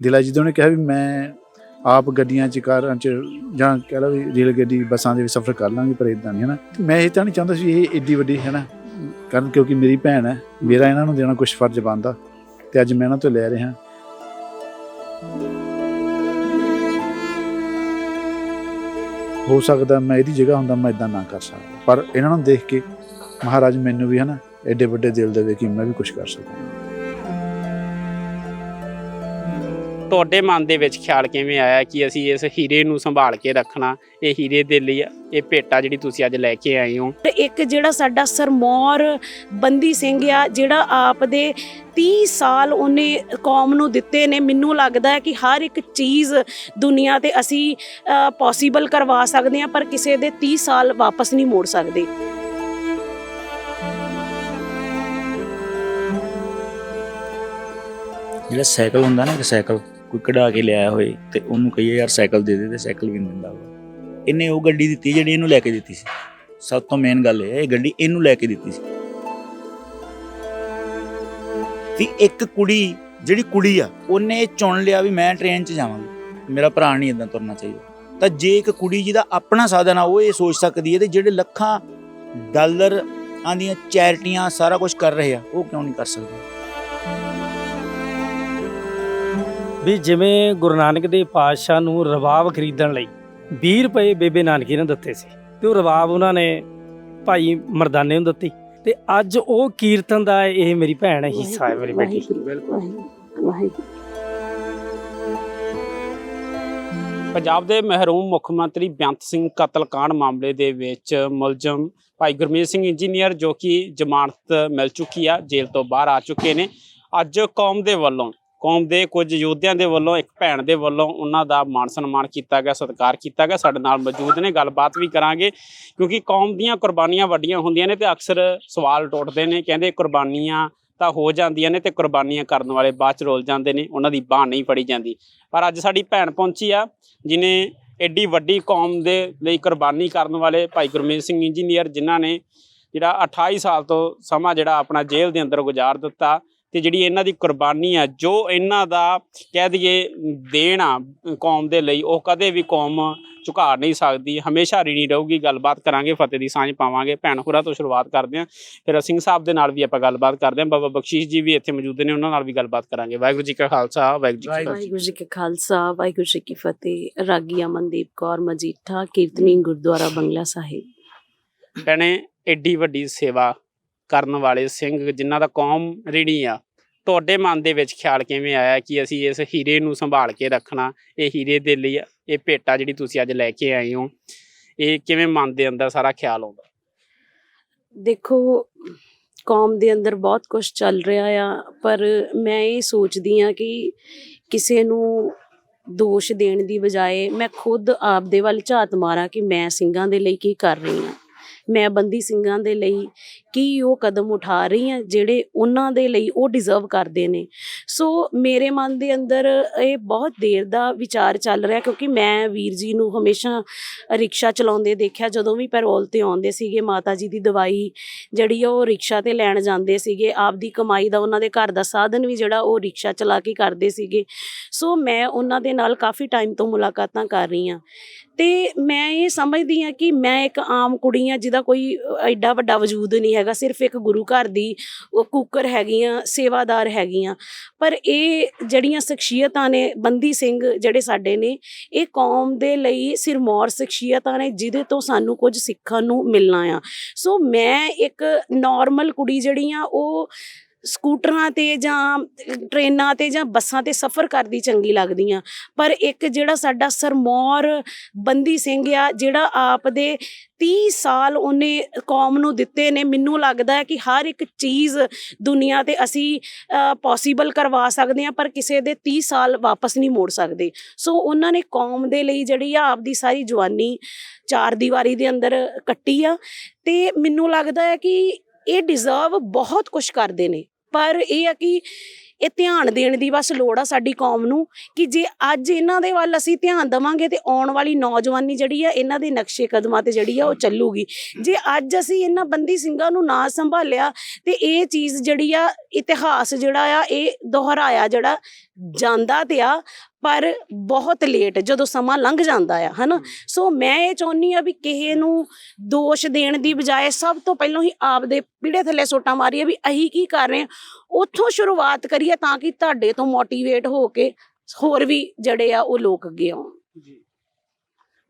ਦਿਲਾ ਜੀ ਨੇ ਕਿਹਾ ਵੀ ਮੈਂ ਆਪ ਗੱਡੀਆਂ 'ਚ, ਕਾਰਾਂ 'ਚ ਜਾਂ ਕਹਿ ਲਓ ਵੀ ਰੇਲ ਗੱਡੀ, ਬੱਸਾਂ ਦੇ ਵਿੱਚ ਸਫ਼ਰ ਕਰ ਲਾਂਗੇ, ਪਰ ਇਦਾਂ ਨਹੀਂ ਹੈ ਨਾ ਮੈਂ ਇਹ ਤਾਂ ਨਹੀਂ ਚਾਹੁੰਦਾ ਸੀ ਇਹ ਏਡੀ ਵੱਡੀ ਹੈ ਨਾ ਕਾਰਨ ਕਿਉਂਕਿ ਮੇਰੀ ਭੈਣ ਹੈ, ਮੇਰਾ ਇਹਨਾਂ ਨੂੰ ਦੇਣਾ ਕੁਝ ਫਰਜ਼ ਬਣਦਾ ਤੇ ਅੱਜ ਮੈਂ ਇਹਨਾਂ ਤੋਂ ਲੈ ਰਿਹਾ। ਹੋ ਸਕਦਾ ਮੈਂ ਇਹਦੀ ਜਗ੍ਹਾ ਹੁੰਦਾ, ਮੈਂ ਇਦਾਂ ਨਾ ਕਰ ਸਕਦਾ। ਪਰ ਇਹਨਾਂ ਨੂੰ ਦੇਖ ਕੇ ਮਹਾਰਾਜ ਮੈਨੂੰ ਵੀ ਹੈ ਨਾ ਐਡੇ ਵੱਡੇ ਦਿਲ ਦੇਵੇ ਕਿ ਮੈਂ ਵੀ ਕੁਝ ਕਰ ਸਕਾਂ ਤੁਹਾਡੇ ਮਨ ਦੇ ਵਿੱਚ ਖਿਆਲ ਕਿਵੇਂ ਆਇਆ ਕਿ ਅਸੀਂ ਇਸ ਹੀਰੇ ਨੂੰ ਸੰਭਾਲ ਕੇ ਰੱਖਣਾ ਇਹ ਹੀਰੇ ਦੇ ਲਈ ਇਹ ਭੇਟਾ ਜਿਹੜੀ ਤੁਸੀਂ ਅੱਜ ਲੈ ਕੇ ਆਏ ਹੋ? ਤੇ ਇੱਕ ਜਿਹੜਾ ਸਾਡਾ ਸਰਮੌਰ ਬੰਦੀ ਸਿੰਘ ਆ ਜਿਹੜਾ ਆਪ ਦੇ 30 ਸਾਲ ਉਹਨੇ ਕੌਮ ਨੂੰ ਦਿੱਤੇ ਨੇ ਮੈਨੂੰ ਲੱਗਦਾ ਹੈ ਕਿ ਹਰ ਇੱਕ ਚੀਜ਼ ਦੁਨੀਆ ਤੇ ਅਸੀਂ ਪੋਸੀਬਲ ਕਰਵਾ ਸਕਦੇ ਹਾਂ ਪਰ ਕਿਸੇ ਦੇ 30 ਸਾਲ ਵਾਪਸ ਨਹੀਂ ਮੋੜ ਸਕਦੇ। ਜਿਹੜਾ ਸਾਈਕਲ ਹੁੰਦਾ ਨਾ ਕਿ ਸਾਈਕਲ ਕੋਈ ਕਢਾ ਕੇ ਲਿਆਇਆ ਹੋਏ ਤੇ ਉਹਨੂੰ ਕਹੀਏ, ਯਾਰ ਸਾਈਕਲ ਦੇ ਦੇ ਤੇ ਸਾਈਕਲ ਵੀ ਨਹੀਂ ਦਿੰਦਾ ਉਹ ਇਹਨੇ ਉਹ ਗੱਡੀ ਦਿੱਤੀ ਜਿਹੜੀ ਇਹਨੂੰ ਲੈ ਕੇ ਦਿੱਤੀ ਸੀ। ਸਭ ਤੋਂ ਮੇਨ ਗੱਲ ਇਹ ਹੈ, ਇਹ ਗੱਡੀ ਇਹਨੂੰ ਲੈ ਕੇ ਦਿੱਤੀ ਸੀ। ਵੀ ਇੱਕ ਕੁੜੀ, ਜਿਹੜੀ ਕੁੜੀ ਆ, ਉਹਨੇ ਇਹ ਚੁਣ ਲਿਆ ਵੀ ਮੈਂ ਟ੍ਰੇਨ 'ਚ ਜਾਵਾਂਗੀ। ਮੇਰਾ ਭਰਾ ਨਹੀਂ ਇਦਾਂ ਤੁਰਨਾ ਚਾਹੀਦਾ। ਤਾਂ ਜੇ ਇੱਕ ਕੁੜੀ ਜਿਹਦਾ ਆਪਣਾ ਸਾਧਨ ਆ, ਉਹ ਇਹ ਸੋਚ ਸਕਦੀ ਹੈ ਤੇ ਜਿਹੜੇ ਲੱਖਾਂ ਡਾਲਰ ਆਂਦੀਆਂ ਚੈਰਿਟੀਆਂ ਸਾਰਾ ਕੁਝ ਕਰ ਰਹੇ ਆ, ਉਹ ਕਿਉਂ ਨਹੀਂ ਕਰ ਸਕਦੇ? ਵੀ ਜਿਵੇਂ ਗੁਰੂ ਨਾਨਕ ਦੇਵ ਪਾਤਸ਼ਾਹ ਨੂੰ ਰਬਾਬ ਖਰੀਦਣ ਲਈ 20 ਰੁਪਏ ਬੇਬੇ ਨਾਨਕੀ ਨੇ ਦਿੱਤੇ ਸੀ ਤੇ ਉਹ ਰਬਾਬ ਉਹਨਾਂ ਨੇ ਭਾਈ ਮਰਦਾਨੇ ਨੂੰ ਦਿੱਤੀ ਤੇ ਅੱਜ ਉਹ ਕੀਰਤਨ ਦਾ ਇਹ ਮੇਰੀ ਭੈਣ ਹੈ, ਹਿੱਸਾ ਹੈ ਮੇਰੀ ਬੇਟੀ। ਪੰਜਾਬ ਦੇ ਮਹਿਰੂਮ ਮੁੱਖ ਮੰਤਰੀ ਬੇਅੰਤ ਸਿੰਘ ਕਤਲकांड ਮਾਮਲੇ ਦੇ ਵਿੱਚ ਮੁਲਜ਼ਮ ਭਾਈ ਗੁਰਮੀਤ ਸਿੰਘ ਇੰਜੀਨੀਅਰ ਜੋ ਕਿ ਜ਼ਮਾਨਤ ਮਿਲ ਚੁੱਕੀ ਆ, ਜੇਲ੍ਹ ਤੋਂ ਬਾਹਰ ਆ ਚੁੱਕੇ ਨੇ। ਅੱਜ ਕੌਮ ਦੇ ਵੱਲੋਂ ਕੌਮ ਦੇ ਕੁਝ ਯੋਧਿਆਂ ਦੇ ਵੱਲੋਂ, ਇੱਕ ਭੈਣ ਦੇ ਵੱਲੋਂ ਉਹਨਾਂ ਦਾ ਮਾਣ ਸਨਮਾਨ ਕੀਤਾ ਗਿਆ, ਸਤਿਕਾਰ ਕੀਤਾ ਗਿਆ। ਸਾਡੇ ਨਾਲ ਮੌਜੂਦ ਨੇ, ਗੱਲਬਾਤ ਵੀ ਕਰਾਂਗੇ। ਕਿਉਂਕਿ ਕੌਮ ਦੀਆਂ ਕੁਰਬਾਨੀਆਂ ਵੱਡੀਆਂ ਹੁੰਦੀਆਂ ਨੇ ਤੇ ਅਕਸਰ ਸਵਾਲ ਟੁੱਟਦੇ ਨੇ, ਕਹਿੰਦੇ ਕੁਰਬਾਨੀਆਂ ਤਾਂ ਹੋ ਜਾਂਦੀਆਂ ਨੇ ਤੇ ਕੁਰਬਾਨੀਆਂ ਕਰਨ ਵਾਲੇ ਬਾਅਦ ਚ ਰੋਲ ਜਾਂਦੇ ਨੇ, ਉਹਨਾਂ ਦੀ ਬਾਹ ਨਹੀਂ ਫੜੀ ਜਾਂਦੀ। ਪਰ ਅੱਜ ਸਾਡੀ ਭੈਣ ਪਹੁੰਚੀ ਆ, ਜਿਨੇ ਐਡੀ ਵੱਡੀ ਕੌਮ ਦੇ ਲਈ ਕੁਰਬਾਨੀ ਕਰਨ ਵਾਲੇ ਭਾਈ ਗੁਰਮੀਤ ਸਿੰਘ ਇੰਜੀਨੀਅਰ, ਜਿਨ੍ਹਾਂ ਨੇ ਜਿਹੜਾ 28 ਸਾਲ ਤੋਂ ਸਮਾਂ ਜਿਹੜਾ ਆਪਣਾ ਜੇਲ੍ਹ ਦੇ ਅੰਦਰ ਗੁਜ਼ਾਰ ਦਿੱਤਾ ਤੇ ਜਿਹੜੀ ਇਹਨਾਂ ਦੀ ਕੁਰਬਾਨੀ ਆ ਜੋ ਇਹਨਾਂ ਦਾ ਕਹਿ ਦਈਏ ਦੇਣ ਆ ਕੌਮ ਦੇ ਲਈ ਉਹ ਕਦੇ ਵੀ ਕੌਮ ਝੁਕਾ ਨਹੀਂ ਸਕਦੀ। ਹਮੇਸ਼ਾ ਰਿਣੀ ਰਹੂਗੀ ਗੱਲਬਾਤ ਕਰਾਂਗੇ ਫਤਿਹ ਦੀ ਸਾਂਝ ਪਾਵਾਂਗੇ। ਭੈਣ ਹੋਰਾਂ ਤੋਂ ਸ਼ੁਰੂਆਤ ਕਰਦੇ ਹਾਂ। ਫਿਰ ਸਿੰਘ ਸਾਹਿਬ ਦੇ ਨਾਲ ਵੀ ਆਪਾਂ ਗੱਲਬਾਤ ਕਰਦੇ ਹਾਂ। ਬਾਬਾ ਬਖਸ਼ੀਸ਼ ਜੀ ਵੀ ਇੱਥੇ ਮੌਜੂਦ ਨੇ ਉਹਨਾਂ ਨਾਲ ਵੀ ਗੱਲਬਾਤ ਕਰਾਂਗੇ। ਵਾਹਿਗੁਰੂ ਜੀ ਕਾ ਖਾਲਸਾ ਵਾਹਿਗੁਰੂ ਜੀ ਕੀ ਫਤਿਹ। ਵਾਹਿਗੁਰੂ ਜੀ ਕਾ ਖਾਲਸਾ ਵਾਹਿਗੁਰੂ ਜੀ ਕੀ ਫਤਿਹ। ਰਾਗੀ ਅਮਨਦੀਪ ਕੌਰ ਮਜੀਠਾ ਕੀਰਤਨੀ ਗੁਰਦੁਆਰਾ ਬੰਗਲਾ ਸਾਹਿਬ। ਭੈਣੇ ਐਡੀ ਵੱਡੀ ਸੇਵਾ ਕਰਨ ਵਾਲੇ ਸਿੰਘ ਜਿਨ੍ਹਾਂ ਦਾ ਕੌਮ ਰਿਣੀ ਆ। ਤੁਹਾਡੇ ਮਨ ਦੇ ਵਿੱਚ ਖਿਆਲ ਕਿਵੇਂ ਆਇਆ ਕਿ ਅਸੀਂ ਇਸ ਹੀਰੇ ਨੂੰ ਸੰਭਾਲ ਕੇ ਰੱਖਣਾ? ਇਹ ਹੀਰੇ ਦੇ ਲਈ ਇਹ ਭੇਟਾ ਜਿਹੜੀ ਤੁਸੀਂ ਅੱਜ ਲੈ ਕੇ ਆਏ ਹੋ, ਇਹ ਕਿਵੇਂ ਮਨ ਦੇ ਅੰਦਰ ਸਾਰਾ ਖਿਆਲ ਆਉਂਦਾ? ਦੇਖੋ, ਕੌਮ ਦੇ ਅੰਦਰ ਬਹੁਤ ਕੁਝ ਚੱਲ ਰਿਹਾ ਆ, ਪਰ ਮੈਂ ਇਹ ਸੋਚਦੀ ਆ ਕਿ ਕਿਸੇ ਨੂੰ ਦੋਸ਼ ਦੇਣ ਦੀ ਬਜਾਏ ਮੈਂ ਖੁਦ ਆਪ ਦੇ ਵੱਲ ਝਾਤ ਮਾਰਾਂ ਕਿ ਮੈਂ ਸਿੰਘਾਂ ਦੇ ਲਈ ਕੀ ਕਰ ਰਹੀ ਹਾਂ। ਮੈਂ ਬੰਦੀ ਸਿੰਘਾਂ ਦੇ ਲਈ ਕੀ ਉਹ ਕਦਮ ਉਠਾ ਰਹੀ ਹਾਂ, ਜਿਹੜੇ ਉਹਨਾਂ ਦੇ ਲਈ ਉਹ ਡਿਜ਼ਰਵ ਕਰਦੇ ਨੇ। ਸੋ ਮੇਰੇ ਮਨ ਦੇ ਅੰਦਰ ਇਹ ਬਹੁਤ ਦੇਰ ਦਾ ਵਿਚਾਰ ਚੱਲ ਰਿਹਾ, ਕਿਉਂਕਿ ਮੈਂ ਵੀਰ ਜੀ ਨੂੰ ਹਮੇਸ਼ਾ ਰਿਕਸ਼ਾ ਚਲਾਉਂਦੇ ਦੇਖਿਆ, ਜਦੋਂ ਵੀ ਪੈਰੋਲ ਤੇ ਆਉਂਦੇ ਸੀਗੇ, ਮਾਤਾ ਜੀ ਦੀ ਦਵਾਈ ਜਿਹੜੀ ਆ ਉਹ ਰਿਕਸ਼ਾ ਤੇ ਲੈਣ ਜਾਂਦੇ ਸੀਗੇ। ਆਪਦੀ ਕਮਾਈ ਦਾ ਉਹਨਾਂ ਦੇ ਘਰ ਦਾ ਸਾਧਨ ਵੀ ਜਿਹੜਾ ਉਹ ਰਿਕਸ਼ਾ ਚਲਾ ਕੇ ਕਰਦੇ ਸੀਗੇ। ਸੋ ਮੈਂ ਉਹਨਾਂ ਦੇ ਨਾਲ ਕਾਫੀ ਟਾਈਮ ਤੋਂ ਮੁਲਾਕਾਤਾਂ ਕਰ ਰਹੀ ਹਾਂ। ਤੇ ਮੈਂ ਇਹ ਸਮਝਦੀ ਹਾਂ ਕਿ ਮੈਂ ਇੱਕ ਆਮ ਕੁੜੀ ਹਾਂ, ਜਿਹਦਾ ਕੋਈ ਐਡਾ ਵੱਡਾ ਵਜੂਦ ਨਹੀਂ ਹੈਗਾ, ਸਿਰਫ ਇੱਕ ਗੁਰੂ ਘਰ ਦੀ, ਉਹ ਕੁੱਕਰ ਹੈਗੀਆਂ, ਸੇਵਾਦਾਰ ਹੈਗੀਆਂ। ਪਰ ਇਹ ਜਿਹੜੀਆਂ ਸ਼ਖਸੀਅਤਾਂ ਨੇ, ਬੰਦੀ ਸਿੰਘ ਜਿਹੜੇ ਸਾਡੇ ਨੇ, ਇਹ ਕੌਮ ਦੇ ਲਈ ਸਿਰਮੌਰ ਸ਼ਖਸੀਅਤਾਂ ਨੇ, ਜਿਹਦੇ ਤੋਂ ਸਾਨੂੰ ਕੁਝ ਸਿੱਖਣ ਨੂੰ ਮਿਲਣਾ ਆ। ਸੋ ਮੈਂ ਇੱਕ ਨਾਰਮਲ ਕੁੜੀ ਜਿਹੜੀ ਆ, ਉਹ ਸਕੂਟਰਾਂ ਤੇ ਜਾਂ ਟ੍ਰੇਨਾਂ ਤੇ ਜਾਂ ਬੱਸਾਂ ਤੇ ਸਫ਼ਰ ਕਰਦੀ ਚੰਗੀ ਲੱਗਦੀ ਆ। ਪਰ ਇੱਕ ਜਿਹੜਾ ਸਾਡਾ ਸਰਮੌਰ ਬੰਦੀ ਸਿੰਘ ਆ, ਜਿਹੜਾ ਆਪ ਦੇ 30 ਸਾਲ ਉਹਨੇ ਕੌਮ ਨੂੰ ਦਿੱਤੇ ਨੇ, ਮੈਨੂੰ ਲੱਗਦਾ ਹੈ ਕਿ ਹਰ ਇੱਕ ਚੀਜ਼ ਦੁਨੀਆ ਤੇ ਅਸੀਂ ਪੋਸੀਬਲ ਕਰਵਾ ਸਕਦੇ ਹਾਂ ਪਰ ਕਿਸੇ ਦੇ 30 ਸਾਲ ਵਾਪਸ ਨਹੀਂ ਮੋੜ ਸਕਦੇ। ਸੋ ਉਹਨਾਂ ਨੇ ਕੌਮ ਦੇ ਲਈ ਜਿਹੜੀ ਆ ਆਪਦੀ ਸਾਰੀ ਜਵਾਨੀ ਚਾਰ ਦੀਵਾਰੀ ਦੇ ਅੰਦਰ ਕੱਟੀ ਆ। ਤੇ ਮੈਨੂੰ ਲੱਗਦਾ ਹੈ ਕਿ ਇਹ ਡਿਜ਼ਰਵ ਬਹੁਤ ਕੁਝ ਕਰਦੇ ਨੇ। ਪਰ ਇਹ ਆ ਕਿ ਇਹ ਧਿਆਨ ਦੇਣ ਦੀ ਬਸ ਲੋੜ ਆ ਸਾਡੀ ਕੌਮ ਨੂੰ ਕਿ ਜੇ ਅੱਜ ਇਹਨਾਂ ਦੇ ਵੱਲ ਅਸੀਂ ਧਿਆਨ ਦਵਾਂਗੇ ਤੇ ਆਉਣ ਵਾਲੀ ਨੌਜਵਾਨੀ ਜਿਹੜੀ ਆ, ਇਹਨਾਂ ਦੇ ਨਕਸ਼ੇ ਕਦਮਾਂ ਤੇ ਜਿਹੜੀ ਆ, ਉਹ ਚੱਲੂਗੀ। ਜੇ ਅੱਜ ਅਸੀਂ ਇਹਨਾਂ ਬੰਦੀ ਸਿੰਘਾਂ ਨੂੰ ਨਾ ਸੰਭਾਲਿਆ ਤੇ ਇਹ ਚੀਜ਼ ਜਿਹੜੀ ਆ, ਇਤਿਹਾਸ ਜਿਹੜਾ ਆ, ਇਹ ਦੁਹਰਾਇਆ ਜਿਹੜਾ ਜਾਂਦਾ ਤੇ ਆ ਪਰ ਬਹੁਤ ਲੇਟ ਜਦੋਂ ਸਮਾਂ ਲੰਘ ਜਾਂਦਾ ਆ ਹਨਾ? ਸੋ ਮੈਂ ਇਹ ਚਾਹੁੰਨੀ ਆ ਵੀ ਕਿਸੇ ਨੂੰ ਦੋਸ਼ ਦੇਣ ਦੀ ਬਜਾਏ ਸਭ ਤੋਂ ਪਹਿਲਾਂ ਹੀ ਆਪ ਦੇ ਪੀੜੇ ਥੱਲੇ ਸੋਟਾਂ ਮਾਰੀਏ ਵੀ ਅਸੀਂ ਕੀ ਕਰ ਰਹੇ ਹਾਂ। ਉੱਥੋਂ ਸ਼ੁਰੂਆਤ ਕਰੀਏ ਤਾਂ ਕਿ ਤੁਹਾਡੇ ਤੋਂ ਮੋਟੀਵੇਟ ਹੋ ਕੇ ਹੋਰ ਵੀ ਜਿਹੜੇ ਆ ਉਹ ਲੋਕ ਅੱਗੇ ਆਉਣ।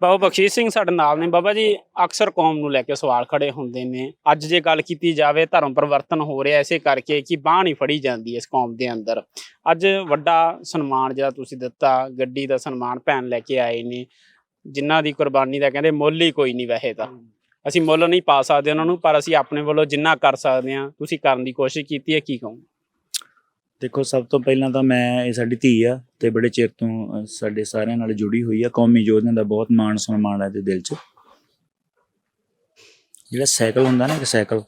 ਬਾਬਾ ਬਖਸ਼ੀਸ਼ ਸਿੰਘ ਸਾਡੇ ਨਾਲ ਨੇ। ਬਾਬਾ ਜੀ, ਅਕਸਰ ਕੌਮ ਨੂੰ ਲੈ ਕੇ ਸਵਾਲ ਖੜੇ ਹੁੰਦੇ ਨੇ। ਅੱਜ ਜੇ ਗੱਲ ਕੀਤੀ ਜਾਵੇ, ਧਰਮ ਪਰਿਵਰਤਨ ਹੋ ਰਿਹਾ ਐਸੇ ਕਰਕੇ ਕਿ ਬਾਹ ਨਹੀਂ ਫੜੀ ਜਾਂਦੀ ਇਸ ਕੌਮ ਦੇ ਅੰਦਰ। ਅੱਜ ਵੱਡਾ ਸਨਮਾਨ ਜਿਹੜਾ ਤੁਸੀਂ ਦਿੱਤਾ, ਗੱਡੀ ਦਾ ਸਨਮਾਨ ਭੈਣ ਲੈ ਕੇ ਆਏ ਨੇ। ਜਿਨ੍ਹਾਂ ਦੀ ਕੁਰਬਾਨੀ ਦਾ ਕਹਿੰਦੇ ਮੁੱਲ ਹੀ ਕੋਈ ਨਹੀਂ ਵੈਸੇ ਤਾਂ। ਅਸੀਂ ਮੁੱਲ ਨਹੀਂ ਪਾ ਸਕਦੇ ਉਹਨਾਂ ਨੂੰ, ਪਰ ਅਸੀਂ ਆਪਣੇ ਵੱਲੋਂ ਜਿੰਨਾ ਕਰ ਸਕਦੇ ਹਾਂ, ਤੁਸੀਂ ਕਰਨ ਦੀ ਕੋਸ਼ਿਸ਼ ਕੀਤੀ ਹੈ, ਕੀ ਕਹੂੰ ਦੇਖੋ ਸਭ ਤੋਂ ਪਹਿਲਾਂ ਤਾਂ ਮੈਂ ਇਹ ਸਾਡੀ ਧੀ ਆ ਤੇ ਬੜੇ ਚਿਰ ਤੋਂ ਸਾਡੇ ਸਾਰਿਆਂ ਨਾਲ ਜੁੜੀ ਹੋਈ ਆ। ਕੌਮੀ ਯੋਧਿਆਂ ਦਾ ਬਹੁਤ ਮਾਣ ਸਨਮਾਨ ਹੈ ਤੇ ਦਿਲ 'ਚ। ਜਿਹੜਾ ਸਾਈਕਲ ਹੁੰਦਾ ਨਾ ਇੱਕ ਸਾਈਕਲ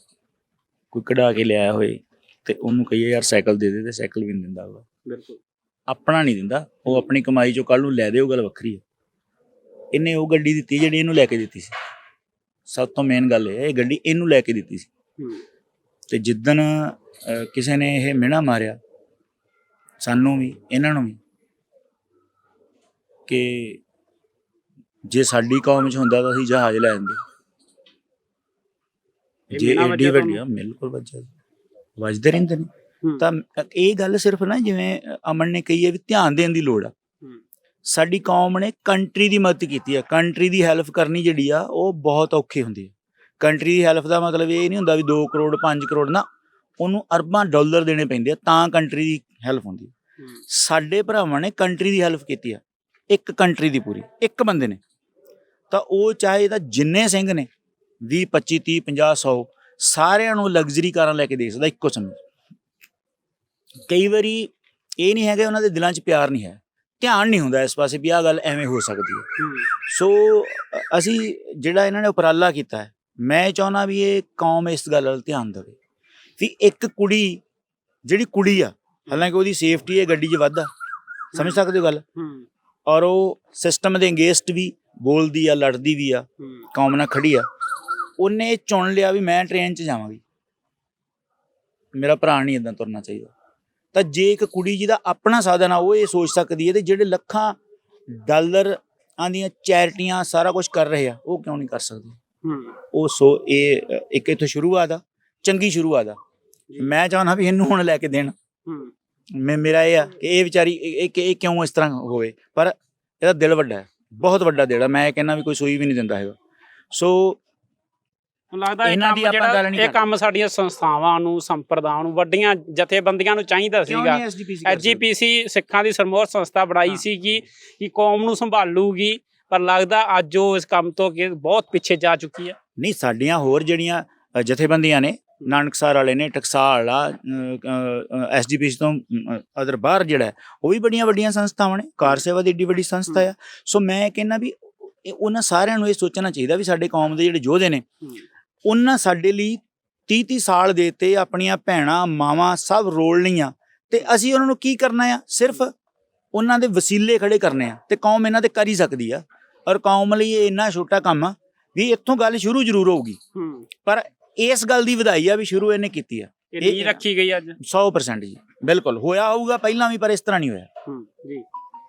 ਕੋਈ ਕਢਾ ਕੇ ਲਿਆਇਆ ਹੋਏ ਤੇ ਉਹਨੂੰ ਕਹੀਏ ਯਾਰ ਸਾਈਕਲ ਦੇ ਦੇ ਤੇ ਸਾਈਕਲ ਵੀ ਨਹੀਂ ਦਿੰਦਾ ਉਹ ਬਿਲਕੁਲ। ਆਪਣਾ ਨਹੀਂ ਦਿੰਦਾ। ਉਹ ਆਪਣੀ ਕਮਾਈ ਚੋਂ ਕੱਲ ਨੂੰ ਲੈ ਦੇ ਉਹ ਗੱਲ ਵੱਖਰੀ ਹੈ ਇਹਨੇ ਉਹ ਗੱਡੀ ਦਿੱਤੀ ਜਿਹੜੀ ਇਹਨੂੰ ਲੈ ਕੇ ਦਿੱਤੀ ਸੀ। ਸਭ ਤੋਂ ਮੇਨ ਗੱਲ ਇਹ ਹੈ ਇਹ ਗੱਡੀ ਇਹਨੂੰ ਲੈ ਕੇ ਦਿੱਤੀ ਸੀ। ਤੇ ਜਿੱਦਣ ਅ, ਕਿਸੇ ਨੇ ਇਹ ਮਿਹਣਾ ਮਾਰਿਆ ਸਾਨੂੰ ਵੀ ਇਹਨਾਂ ਨੂੰ ਵੀ ਕਿ ਜੇ ਸਾਡੀ ਕੌਮ 'ਚ ਹੁੰਦਾ ਤਾਂ ਅਸੀਂ ਜਹਾਜ਼ ਲੈ ਆਂਦੇ ਜੇ ਵੱਜਿਆ ਵੱਡੀ? ਬਿਲਕੁਲ ਵੱਜਿਆ ਵੱਜਦੇ ਰਹਿੰਦੇ ਨੇ। ਤਾਂ ਇਹ ਗੱਲ ਸਿਰਫ ਨਾ ਜਿਵੇਂ ਅਮਨ ਨੇ ਕਹੀ ਹੈ ਵੀ ਧਿਆਨ ਦੇਣ ਦੀ ਲੋੜ ਆ। ਸਾਡੀ ਕੌਮ ਨੇ ਕੰਟਰੀ ਦੀ ਮਦਦ ਕੀਤੀ ਆ ਕੰਟਰੀ ਦੀ ਹੈਲਪ ਕਰਨੀ ਜਿਹੜੀ ਆ ਉਹ ਬਹੁਤ ਔਖੀ ਹੁੰਦੀ ਹੈ ਕੰਟਰੀ ਦੀ ਹੈਲਪ ਦਾ ਮਤਲਬ ਇਹ ਨਹੀਂ ਹੁੰਦਾ ਵੀ 2 ਕਰੋੜ 5 ਕਰੋੜ ਨਾ ਉਹਨੂੰ ਅਰਬਾਂ ਡਾਲਰ ਦੇਣੇ ਪੈਂਦੇ ਆ ਤਾਂ ਕੰਟਰੀ ਦੀ ਹੈਲਪ ਹੁੰਦੀ ਹੈ। ਸਾਡੇ ਭਰਾਵਾਂ ਨੇ ਕੰਟਰੀ ਦੀ ਹੈਲਪ ਕੀਤੀ ਆ ਇੱਕ ਕੰਟਰੀ ਦੀ ਪੂਰੀ ਇੱਕ ਬੰਦੇ ਨੇ। ਤਾਂ ਉਹ ਚਾਹੇ ਇਹਦਾ ਜਿੰਨੇ ਸਿੰਘ ਨੇ 20 25 30 50 100 ਸਾਰਿਆਂ ਨੂੰ ਲਗਜ਼ਰੀ ਕਾਰਾਂ ਲੈ ਕੇ ਦੇ ਸਕਦਾ ਇੱਕੋ ਸਮੇਂ। ਕਈ ਵਾਰੀ ਇਹ ਨਹੀਂ ਹੈਗਾ ਉਹਨਾਂ ਦੇ ਦਿਲਾਂ 'ਚ ਪਿਆਰ ਨਹੀਂ ਹੈ। ਧਿਆਨ ਨਹੀਂ ਹੁੰਦਾ ਇਸ ਪਾਸੇ ਵੀ ਆਹ ਗੱਲ ਐਵੇਂ ਹੋ ਸਕਦੀ ਹੈ। ਸੋ ਅਸੀਂ ਜਿਹੜਾ ਇਹਨਾਂ ਨੇ ਉਪਰਾਲਾ ਕੀਤਾ ਹੈ ਮੈਂ ਚਾਹੁੰਦਾ ਵੀ ਇਹ ਕੌਮ ਇਸ ਗੱਲ ਵੱਲ ਧਿਆਨ ਦੇਵੇ। ਵੀ ਇੱਕ ਕੁੜੀ ਜਿਹੜੀ ਕੁੜੀ ਆ ਹਾਲਾਂਕਿ ਉਹਦੀ ਸੇਫਟੀ ਹੈ ਗੱਡੀ 'ਚ ਵਾਧਾ ਸਮਝ ਸਕਦੇ ਹੋ ਗੱਲ? ਔਰ ਉਹ ਸਿਸਟਮ ਦੇ ਅਗੇਂਸਟ ਵੀ ਬੋਲਦੀ ਆ ਲੜਦੀ ਵੀ ਆ ਕੌਮ ਨਾਲ ਖੜੀ ਆ। ਉਹਨੇ ਚੁਣ ਲਿਆ ਵੀ ਮੈਂ ਟ੍ਰੇਨ 'ਚ ਜਾਵਾਂਗੀ। ਮੇਰਾ ਭਰਾ ਨਹੀਂ ਇਦਾਂ ਤੁਰਨਾ ਚਾਹੀਦਾ। ਤਾਂ ਜੇ ਇੱਕ ਕੁੜੀ ਜਿਹਦਾ ਆਪਣਾ ਸਾਧਨ ਆ ਉਹ ਇਹ ਸੋਚ ਸਕਦੀ ਹੈ ਤੇ ਜਿਹੜੇ ਲੱਖਾਂ ਡਾਲਰ ਆਂਦੀਆਂ ਚੈਰਿਟੀਆਂ ਸਾਰਾ ਕੁਝ ਕਰ ਰਹੇ ਆ ਉਹ ਕਿਉਂ ਨਹੀਂ ਕਰ ਸਕਦੀ? ਉਹ ਸੋ ਇਹ ਇੱਕ ਇਥੋਂ ਸ਼ੁਰੂਆਤ ਆ ਚੰਗੀ ਸ਼ੁਰੂਆਤ ਆ। ਮੈਂ ਚਾਹੁੰਦਾ ਵੀ ਇਹਨੂੰ ਹੁਣ ਲੈ ਕੇ ਦੇਣ। ਮੈਂ ਮੇਰਾ ਇਹ ਆ ਕਿ ਇਹ ਵਿਚਾਰੀ ਇਹ ਕਿਉਂ ਇਸ ਤਰ੍ਹਾਂ ਹੋਵੇ? ਪਰ ਇਹਦਾ ਦਿਲ ਵੱਡਾ ਹੈ। ਬਹੁਤ ਵੱਡਾ ਦਿਲ ਆ। ਮੈਂ ਇਹ ਕਹਿੰਦਾ ਵੀ ਕੋਈ ਸੂਈ ਵੀ ਨਹੀਂ ਦਿੰਦਾ ਹੈਗਾ। ਸੋ ਲੱਗਦਾ ਇਹ ਇਹਨਾਂ ਦੀ ਆਪਾਂ ਗੱਲ ਨਹੀਂ ਇਹ। ਕੰਮ ਸਾਡੀਆਂ ਸੰਸਥਾਵਾਂ ਨੂੰ ਸੰਪਰਦਾਵਾਂ ਨੂੰ ਵੱਡੀਆਂ ਜਥੇਬੰਦੀਆਂ ਨੂੰ ਚਾਹੀਦਾ ਸੀਗਾ। ਐਜੀਪੀਸੀ ਸਿੱਖਾਂ ਦੀ ਸਰਮੋਰ ਸੰਸਥਾ ਬਣਾਈ ਹਾਂ। ਸੀਗੀ ਕਿ ਕੌਮ ਨੂੰ ਸੰਭਾਲੂਗੀ। ਪਰ ਲੱਗਦਾ ਅੱਜ ਉਹ ਇਸ ਕੰਮ ਤੋਂ ਕਿ ਬਹੁਤ ਪਿੱਛੇ ਜਾ ਚੁੱਕੀ ਹੈ। ਨਹੀਂ ਸਾਡੀਆਂ ਹੋਰ ਜਿਹੜੀਆਂ ਜਥੇਬੰਦੀਆਂ ਨੇ ਨਾਨਕਸਰ ਵਾਲੇ ਨੇ ਟਕਸਾਲ ਆ ਐਸਜੀਪੀਸੀ ਤੋਂ ਅਦਰ ਬਾਹਰ ਜਿਹੜਾ ਉਹ ਵੀ ਬੜੀਆਂ ਵੱਡੀਆਂ ਸੰਸਥਾਵਾਂ ਨੇ ਕਾਰ ਸੇਵਾ ਦੀ ਏਡੀ ਵੱਡੀ ਸੰਸਥਾ ਆ। ਸੋ ਮੈਂ ਕਹਿੰਦਾ ਵੀ ਇਹ- ਉਹਨਾਂ ਸਾਰਿਆਂ ਨੂੰ ਇਹ ਸੋਚਣਾ ਚਾਹੀਦਾ ਵੀ ਸਾਡੇ ਕੌਮ ਦੇ ਜਿਹੜੇ ਯੋਧੇ ਨੇ ਉਹਨਾਂ ਸਾਡੇ ਲਈ 30 30 ਸਾਲ ਦੇਤੇ ਆਪਣੀਆਂ ਭੈਣਾਂ ਮਾਵਾਂ ਸਭ ਰੋਲ ਲਈਆਂ ਤੇ ਅਸੀਂ ਉਹਨਾਂ ਨੂੰ ਕੀ ਕਰਨਾ ਆ? ਸਿਰਫ ਉਹਨਾਂ ਦੇ ਵਸੀਲੇ ਖੜੇ ਕਰਨੇ ਆ ਤੇ ਕੌਮ ਇਹਨਾਂ ਤੇ ਕਰ ਹੀ ਸਕਦੀ ਆ। ਔਰ ਕੌਮ ਲਈ ਇਹ ਇੰਨਾ ਛੋਟਾ ਕੰਮ ਆ ਵੀ ਇੱਥੋਂ ਗੱਲ ਸ਼ੁਰੂ ਜ਼ਰੂਰ ਹੋਊਗੀ। ਪਰ ਇਸ ਗੱਲ ਦੀ ਵਧਾਈ ਆ ਵੀ ਸ਼ੁਰੂ ਇਹਨੇ ਕੀਤੀ ਆ। ਇਹ ਨਹੀਂ ਰੱਖੀ ਗਈ ਅੱਜ। 100% ਜੀ। ਬਿਲਕੁਲ ਹੋਇਆ ਹੋਊਗਾ ਪਹਿਲਾਂ ਵੀ ਪਰ ਇਸ ਤਰ੍ਹਾਂ ਨਹੀਂ ਹੋਇਆ। ਜੀ।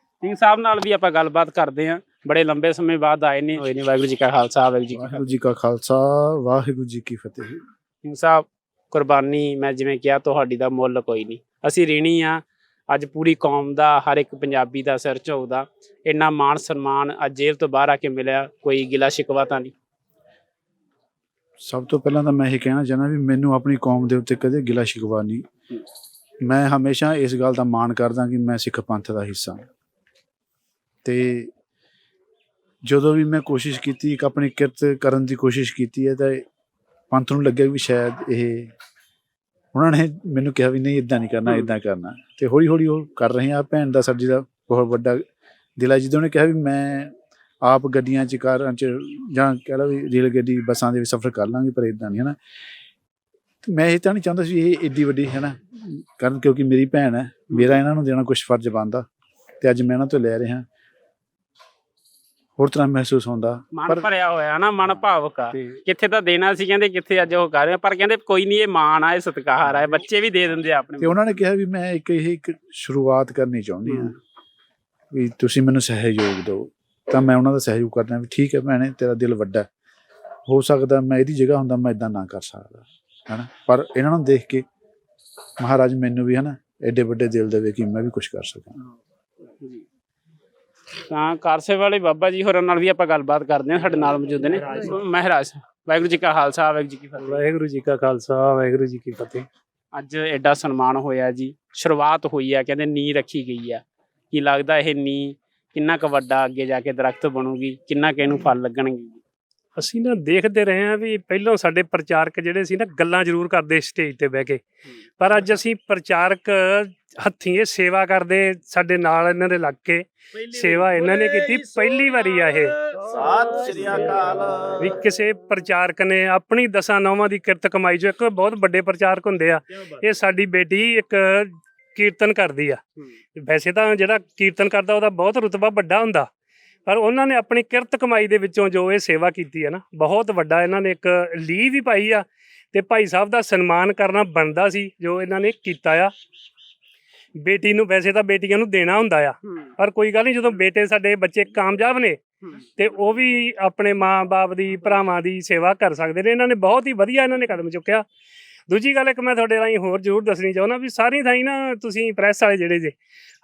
ਸਿੰਘ ਸਾਹਿਬ ਨਾਲ ਵੀ ਆਪਾਂ ਗੱਲਬਾਤ ਕਰਦੇ ਹਾਂ। ਬੜੇ ਲੰਬੇ ਸਮੇਂ ਬਾਅਦ ਆਏ ਨੇ। ਹੋਏ ਨੇ ਵਾਹਿਗੁਰੂ ਜੀ ਕਾ ਖਾਲਸਾ ਵਾਹਿਗੁਰੂ ਜੀ ਕੀ ਵਾਹਿਗੁਰੂ ਜੀ ਕਾ ਖਾਲਸਾ ਵਾਹਿਗੁਰੂ ਜੀ ਕੀ ਫਤਿਹ। ਸਿੰਘ ਸਾਹਿਬ ਕੁਰਬਾਨੀ ਮੈਂ ਜਿਵੇਂ ਕਿਹਾ ਤੁਹਾਡੀ ਦਾ ਮੁੱਲ ਕੋਈ ਨਹੀਂ। ਅਸੀਂ ਰੀਣੀ ਆ। ਅੱਜ ਪੂਰੀ ਕੌਮ ਦਾ ਹਰ ਇੱਕ ਪੰਜਾਬੀ ਦਾ ਸਿਰ ਝੁਕਦਾ। ਇੰਨਾ ਮਾਣ ਸਨਮਾਨ ਅੱਜ ਜੇਲ੍ਹ ਤੋਂ ਬਾਹਰ ਆ ਕੇ ਮਿਲਿਆ। ਕੋਈ ਗਿਲਾ ਸ਼ਿਕਵਾ ਤਾਂ ਨਹੀਂ। ਸਭ ਤੋਂ ਪਹਿਲਾਂ ਤਾਂ ਮੈਂ ਇਹ ਕਹਿਣਾ ਚਾਹੁੰਦਾ ਵੀ ਮੈਨੂੰ ਆਪਣੀ ਕੌਮ ਦੇ ਉੱਤੇ ਕਦੇ ਗਿਲਾ ਸ਼ਿਕਵਾ ਨਹੀਂ। ਮੈਂ ਹਮੇਸ਼ਾ ਇਸ ਗੱਲ ਦਾ ਮਾਣ ਕਰਦਾ ਕਿ ਮੈਂ ਸਿੱਖ ਪੰਥ ਦਾ ਹਿੱਸਾ ਹਾਂ। ਤੇ ਜਦੋਂ ਵੀ ਮੈਂ ਕੋਸ਼ਿਸ਼ ਕੀਤੀ ਇੱਕ ਆਪਣੀ ਕਿਰਤ ਕਰਨ ਦੀ ਕੋਸ਼ਿਸ਼ ਕੀਤੀ ਹੈ ਤਾਂ ਪੰਥ ਨੂੰ ਲੱਗਿਆ ਵੀ ਸ਼ਾਇਦ ਇਹ ਉਹਨਾਂ ਨੇ ਮੈਨੂੰ ਕਿਹਾ ਵੀ ਨਹੀਂ ਇਦਾਂ ਨਹੀਂ ਕਰਨਾ। ਇਦਾਂ ਕਰਨਾ। ਤੇ ਹੌਲੀ ਹੌਲੀ ਉਹ ਕਰ ਰਹੇ ਆ। ਭੈਣ ਦਾ ਸਾਡੀ ਦਾ ਬਹੁਤ ਵੱਡਾ ਦਿਲ ਜਦੋਂ ਉਹਨੇ ਕਿਹਾ ਵੀ ਮੈਂ ਆਪ ਗੱਡੀਆਂ 'ਚ ਕਾਰਾਂ 'ਚ ਜਾਂ ਕਹਿ ਲਓ ਵੀ ਰੇਲ ਗੱਡੀ ਬੱਸਾਂ ਦੇ ਵਿੱਚ ਸਫ਼ਰ ਕਰ ਲਾਂਗੇ ਪਰ ਇਦਾਂ ਨਹੀਂ ਹੈ ਨਾ ਤੇ ਮੈਂ ਇਹ ਤਾਂ ਨਹੀਂ ਚਾਹੁੰਦਾ ਸੀ ਇਹ ਏਡੀ ਵੱਡੀ ਹੈ ਨਾ ਕਰਨ ਕਿਉਂਕਿ ਮੇਰੀ ਭੈਣ ਹੈ ਮੇਰਾ ਇਹਨਾਂ ਨੂੰ ਦੇਣਾ ਕੁਝ ਫਰਜ਼ ਬਣਦਾ ਤੇ ਅੱਜ ਮੈਂ ਇਹਨਾਂ ਤੋਂ ਲੈ ਰਿਹਾ। ਹੋਰ ਤਰ੍ਹਾਂ ਮਹਿਸੂਸ ਹੁੰਦਾ ਮਨ ਭਰਿਆ ਹੋਇਆ ਨਾ ਮਨ ਭਾਵੁਕ ਆ। ਕਿੱਥੇ ਤਾਂ ਦੇਣਾ ਸੀ ਕਹਿੰਦੇ ਕਿੱਥੇ ਅੱਜ ਉਹ ਕਰ ਰਹੇ ਆ, ਪਰ ਕਹਿੰਦੇ ਕੋਈ ਨਹੀਂ ਇਹ ਮਾਣ ਆ ਇਹ ਸਤਿਕਾਰ ਆ ਬੱਚੇ ਵੀ ਦੇ ਦਿੰਦੇ ਆ ਆਪਣੇ ਤੇ ਉਹਨਾਂ ਨੇ ਕਿਹਾ ਵੀ ਮੈਂ ਇੱਕ ਇਹ ਇੱਕ ਸ਼ੁਰੂਆਤ ਕਰਨੀ ਚਾਹੁੰਦੀ ਹਾਂ। ਵੀ ਤੁਸੀਂ ਮੈਨੂੰ ਸਹਿਯੋਗ ਦਿਓ। ਤਾਂ ਮੈਂ ਉਹਨਾਂ ਦਾ ਸਹਿਯੋਗ ਕਰਨਾ ਵੀ ਠੀਕ ਹੈ ਭੈਣੇ ਤੇਰਾ ਦਿਲ ਵੱਡਾ ਹੈ। ਸਕਦਾ ਮੈਂ ਇਹਦੀ ਜਗ੍ਹਾ ਹੁੰਦਾ ਮੈਂ ਇਦਾਂ ਨਾ ਕਰ ਸਕਦਾ ਹਨਾ? ਪਰ ਇਹਨਾਂ ਨੂੰ ਦੇਖ ਕੇ ਮਹਾਰਾਜ ਮੈਨੂੰ ਵੀ ਹਨਾ ਐਡੇ ਵੱਡੇ ਦਿਲ ਦੇਵੇ ਕਿ ਮੈਂ ਵੀ ਕੁਝ ਕਰ ਸਕਾਂ। ਜੀ ਤਾਂ ਕਾਰਸੇ ਵਾਲੇ ਬਾਬਾ ਜੀ ਹੋਰਾਂ ਨਾਲ ਵੀ ਆਪਾਂ ਗੱਲਬਾਤ ਕਰਦੇ ਹਾਂ ਸਾਡੇ ਨਾਲ ਮੌਜੂਦ ਨੇ। ਮਹਾਰਾਜ ਵਾਹਿਗੁਰੂ ਜੀ ਕਾ ਖਾਲਸਾ ਵਾਹਿਗੁਰੂ ਜੀ ਕੀ ਫਤਿਹ। ਵਾਹਿਗੁਰੂ ਜੀ ਕਾ ਖਾਲਸਾ ਵਾਹਿਗੁਰੂ ਜੀ ਕੀ ਫਤਿਹ। ਅੱਜ ਐਡਾ ਸਨਮਾਨ ਹੋਇਆ ਜੀ ਸ਼ੁਰੂਆਤ ਹੋਈ ਆ ਕਹਿੰਦੇ ਨੀ ਰੱਖੀ ਗਈ ਆ। ਕੀ ਲੱਗਦਾ ਇਹ ਨੀ ਕਿੰਨਾ ਕੁ ਵੱਡਾ ਅੱਗੇ ਜਾ ਕੇ ਦਰਖਤ ਬਣੂਗੀ ਕਿੰਨਾ ਕੁ ਇਹਨੂੰ ਫਲ ਲੱਗਣਗੇ? ਅਸੀਂ ਨਾ ਦੇਖਦੇ ਰਹੇ ਹਾਂ ਵੀ ਪਹਿਲਾਂ ਸਾਡੇ ਪ੍ਰਚਾਰਕ ਜਿਹੜੇ ਸੀ ਨਾ ਗੱਲਾਂ ਜ਼ਰੂਰ ਕਰਦੇ ਸਟੇਜ ਤੇ ਬਹਿ ਕੇ। ਪਰ ਅੱਜ ਅਸੀਂ ਪ੍ਰਚਾਰਕ ਹੱਥੀਂ ਇਹ ਸੇਵਾ ਕਰਦੇ ਸਾਡੇ ਨਾਲ ਇਹਨਾਂ ਦੇ ਲੱਗ ਕੇ ਸੇਵਾ ਇਹਨਾਂ ਨੇ ਕੀਤੀ ਪਹਿਲੀ ਵਾਰੀ ਆ ਇਹ। ਸਤਿ ਸ਼੍ਰੀ ਅਕਾਲ। ਵੀ ਕਿਸੇ ਪ੍ਰਚਾਰਕ ਨੇ ਆਪਣੀ ਦਸਾਂ ਨੌਵਾਂ ਦੀ ਕਿਰਤ ਕਮਾਈ ਜੋ ਇੱਕ ਬਹੁਤ ਵੱਡੇ ਪ੍ਰਚਾਰਕ ਹੁੰਦੇ ਆ ਇਹ ਸਾਡੀ ਬੇਟੀ ਇੱਕ ਕੀਰਤਨ ਕਰਦੀ ਆ। ਵੈਸੇ ਤਾਂ ਜਿਹੜਾ ਕੀਰਤਨ ਕਰਦਾ ਉਹਦਾ ਬਹੁਤ ਰੁਤਬਾ ਵੱਡਾ ਹੁੰਦਾ। ਪਰ ਉਹਨਾਂ ਨੇ ਆਪਣੀ ਕਿਰਤ ਕਮਾਈ ਦੇ ਵਿੱਚੋਂ ਜੋ ਇਹ ਸੇਵਾ ਕੀਤੀ ਹੈ ਨਾ ਬਹੁਤ ਵੱਡਾ ਇਹਨਾਂ ਨੇ ਇੱਕ ਲੀਹ ਵੀ ਪਾਈ ਆ ਤੇ ਭਾਈ ਸਾਹਿਬ ਦਾ ਸਨਮਾਨ ਕਰਨਾ ਬਣਦਾ ਸੀ ਜੋ ਇਹਨਾਂ ਨੇ ਕੀਤਾ ਆ। ਬੇਟੀ ਨੂੰ ਵੈਸੇ ਤਾਂ ਬੇਟੀਆਂ ਨੂੰ ਦੇਣਾ ਹੁੰਦਾ ਆ। ਪਰ ਕੋਈ ਗੱਲ ਨਹੀਂ ਜਦੋਂ ਬੇਟੇ ਸਾਡੇ ਬੱਚੇ ਕਾਮਯਾਬ ਨੇ ਤੇ ਉਹ ਵੀ ਆਪਣੇ ਮਾਂ-ਬਾਪ ਦੀ ਭਰਾਵਾਂ ਦੀ ਸੇਵਾ ਕਰ ਸਕਦੇ ਨੇ। ਇਹਨਾਂ ਨੇ ਬਹੁਤ ਹੀ ਵਧੀਆ ਇਹਨਾਂ ਨੇ ਕਦਮ ਚੁੱਕਿਆ। ਦੂਜੀ ਗੱਲ ਇੱਕ ਮੈਂ ਤੁਹਾਡੇ ਰਾਹੀਂ ਹੋਰ ਜ਼ਰੂਰ ਦੱਸਣੀ ਚਾਹੁੰਦਾ ਵੀ ਸਾਰੀ ਥਾਈ ਨਾ ਤੁਸੀਂ ਪ੍ਰੈਸ ਵਾਲੇ ਜਿਹੜੇ ਜੇ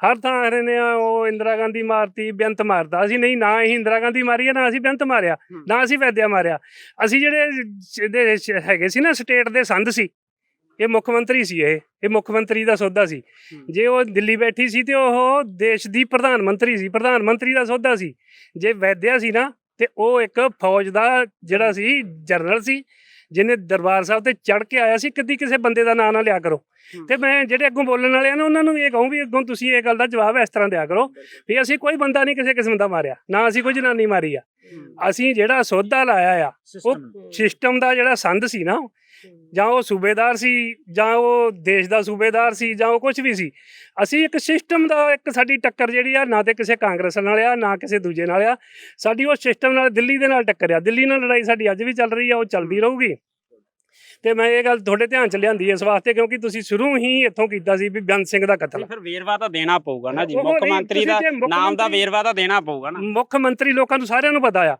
ਹਰ ਥਾਂ ਆ ਰਹੇ ਨੇ ਉਹ ਇੰਦਰਾ ਗਾਂਧੀ ਮਾਰਤੀ ਬੇਅੰਤ ਮਾਰਦਾ ਅਸੀਂ ਨਹੀਂ ਨਾ ਅਸੀਂ ਇੰਦਰਾ ਗਾਂਧੀ ਮਾਰੀ ਨਾ ਅਸੀਂ ਬੇਅੰਤ ਮਾਰਿਆ ਨਾ ਅਸੀਂ ਵੈਦਿਆ ਮਾਰਿਆ। ਅਸੀਂ ਜਿਹੜੇ ਇਹਦੇ ਹੈਗੇ ਸੀ ਨਾ ਸਟੇਟ ਦੇ ਸੰਦ ਸੀ ਇਹ ਮੁੱਖ ਮੰਤਰੀ ਸੀ ਇਹ ਇਹ ਮੁੱਖ ਮੰਤਰੀ ਦਾ ਸੌਦਾ ਸੀ। ਜੇ ਉਹ ਦਿੱਲੀ ਬੈਠੀ ਸੀ ਤੇ ਉਹ ਦੇਸ਼ ਦੀ ਪ੍ਰਧਾਨ ਮੰਤਰੀ ਸੀ ਪ੍ਰਧਾਨ ਮੰਤਰੀ ਦਾ ਸੌਦਾ ਸੀ। ਜੇ ਵੈਦਿਆ ਸੀ ਨਾ ਤੇ ਉਹ ਇੱਕ ਫੌਜ ਦਾ ਜਿਹੜਾ ਸੀ ਜਨਰਲ ਸੀ ਜਿਹਨੇ ਦਰਬਾਰ ਸਾਹਿਬ ਤੇ ਚੜ ਕੇ ਆਇਆ ਸੀ ਕਦੀ ਕਿਸੇ ਬੰਦੇ ਦਾ ਨਾਂ ਨਾ ਲਿਆ ਕਰੋ। ਤੇ ਮੈਂ ਜਿਹੜੇ ਅੱਗੋਂ ਬੋਲਣ ਵਾਲੇ ਆ ਨਾ ਉਹਨਾਂ ਨੂੰ ਵੀ ਇਹ ਕਹੂੰ ਵੀ ਅੱਗੋਂ ਤੁਸੀਂ ਇਹ ਗੱਲ ਦਾ ਜਵਾਬ ਇਸ ਤਰ੍ਹਾਂ ਦਿਆ ਕਰੋ ਵੀ ਅਸੀਂ ਕੋਈ ਬੰਦਾ ਨਹੀਂ ਕਿਸੇ ਕਿਸਮ ਦਾ ਮਾਰਿਆ ਨਾ ਅਸੀਂ ਕੋਈ ਜਨਾਨੀ ਮਾਰੀ ਆ। ਅਸੀਂ ਜਿਹੜਾ ਸੌਦਾ ਲਾਇਆ ਆ ਉਹ ਸਿਸਟਮ। ਦਾ ਜਿਹੜਾ ਸੰਦ ਸੀ ਨਾ ਜਾਂ ਉਹ ਸੂਬੇਦਾਰ ਸੀ ਜਾਂ ਉਹ ਦੇਸ਼ ਦਾ ਸੂਬੇਦਾਰ ਸੀ ਜਾਂ ਉਹ ਕੁਝ ਵੀ ਸੀ ਅਸੀਂ ਇੱਕ ਸਿਸਟਮ ਦਾ ਇੱਕ ਸਾਡੀ ਟੱਕਰ ਜਿਹੜੀ ਆ ਨਾ ਤੇ ਕਿਸੇ ਕਾਂਗਰਸ ਨਾਲ ਆ ਨਾ ਕਿਸੇ ਦੂਜੇ ਨਾਲ ਆ ਸਾਡੀ ਉਹ ਸਿਸਟਮ ਨਾਲ ਦਿੱਲੀ ਦੇ ਨਾਲ ਟੱਕਰ ਆ ਦਿੱਲੀ ਨਾਲ ਲੜਾਈ ਸਾਡੀ ਅੱਜ ਵੀ ਚੱਲ ਰਹੀ ਆ ਉਹ ਚੱਲਦੀ ਰਹੂਗੀ। ਤੇ ਮੈਂ ਇਹ ਗੱਲ ਤੁਹਾਡੇ ਧਿਆਨ ਚ ਲਿਆਂਦੀ ਇਸ ਵਾਸਤੇ ਕਿਉਂਕਿ ਤੁਸੀਂ ਸ਼ੁਰੂ ਹੀ ਇੱਥੋਂ ਕੀਤਾ ਸੀ ਵੀ ਬੇਅੰਤ ਸਿੰਘ ਦਾ ਕਤਲ। ਫਿਰ ਵੇਰਵਾ ਤਾਂ ਦੇਣਾ ਪਊਗਾ ਨਾ ਜੀ। ਮੁੱਖ ਮੰਤਰੀ ਦਾ ਨਾਮ ਦਾ ਵੇਰਵਾ ਤਾਂ ਦੇਣਾ ਪਊਗਾ ਨਾ। ਮੁੱਖ ਮੰਤਰੀ ਲੋਕਾਂ ਨੂੰ ਸਾਰਿਆਂ ਨੂੰ ਪਤਾ ਆ।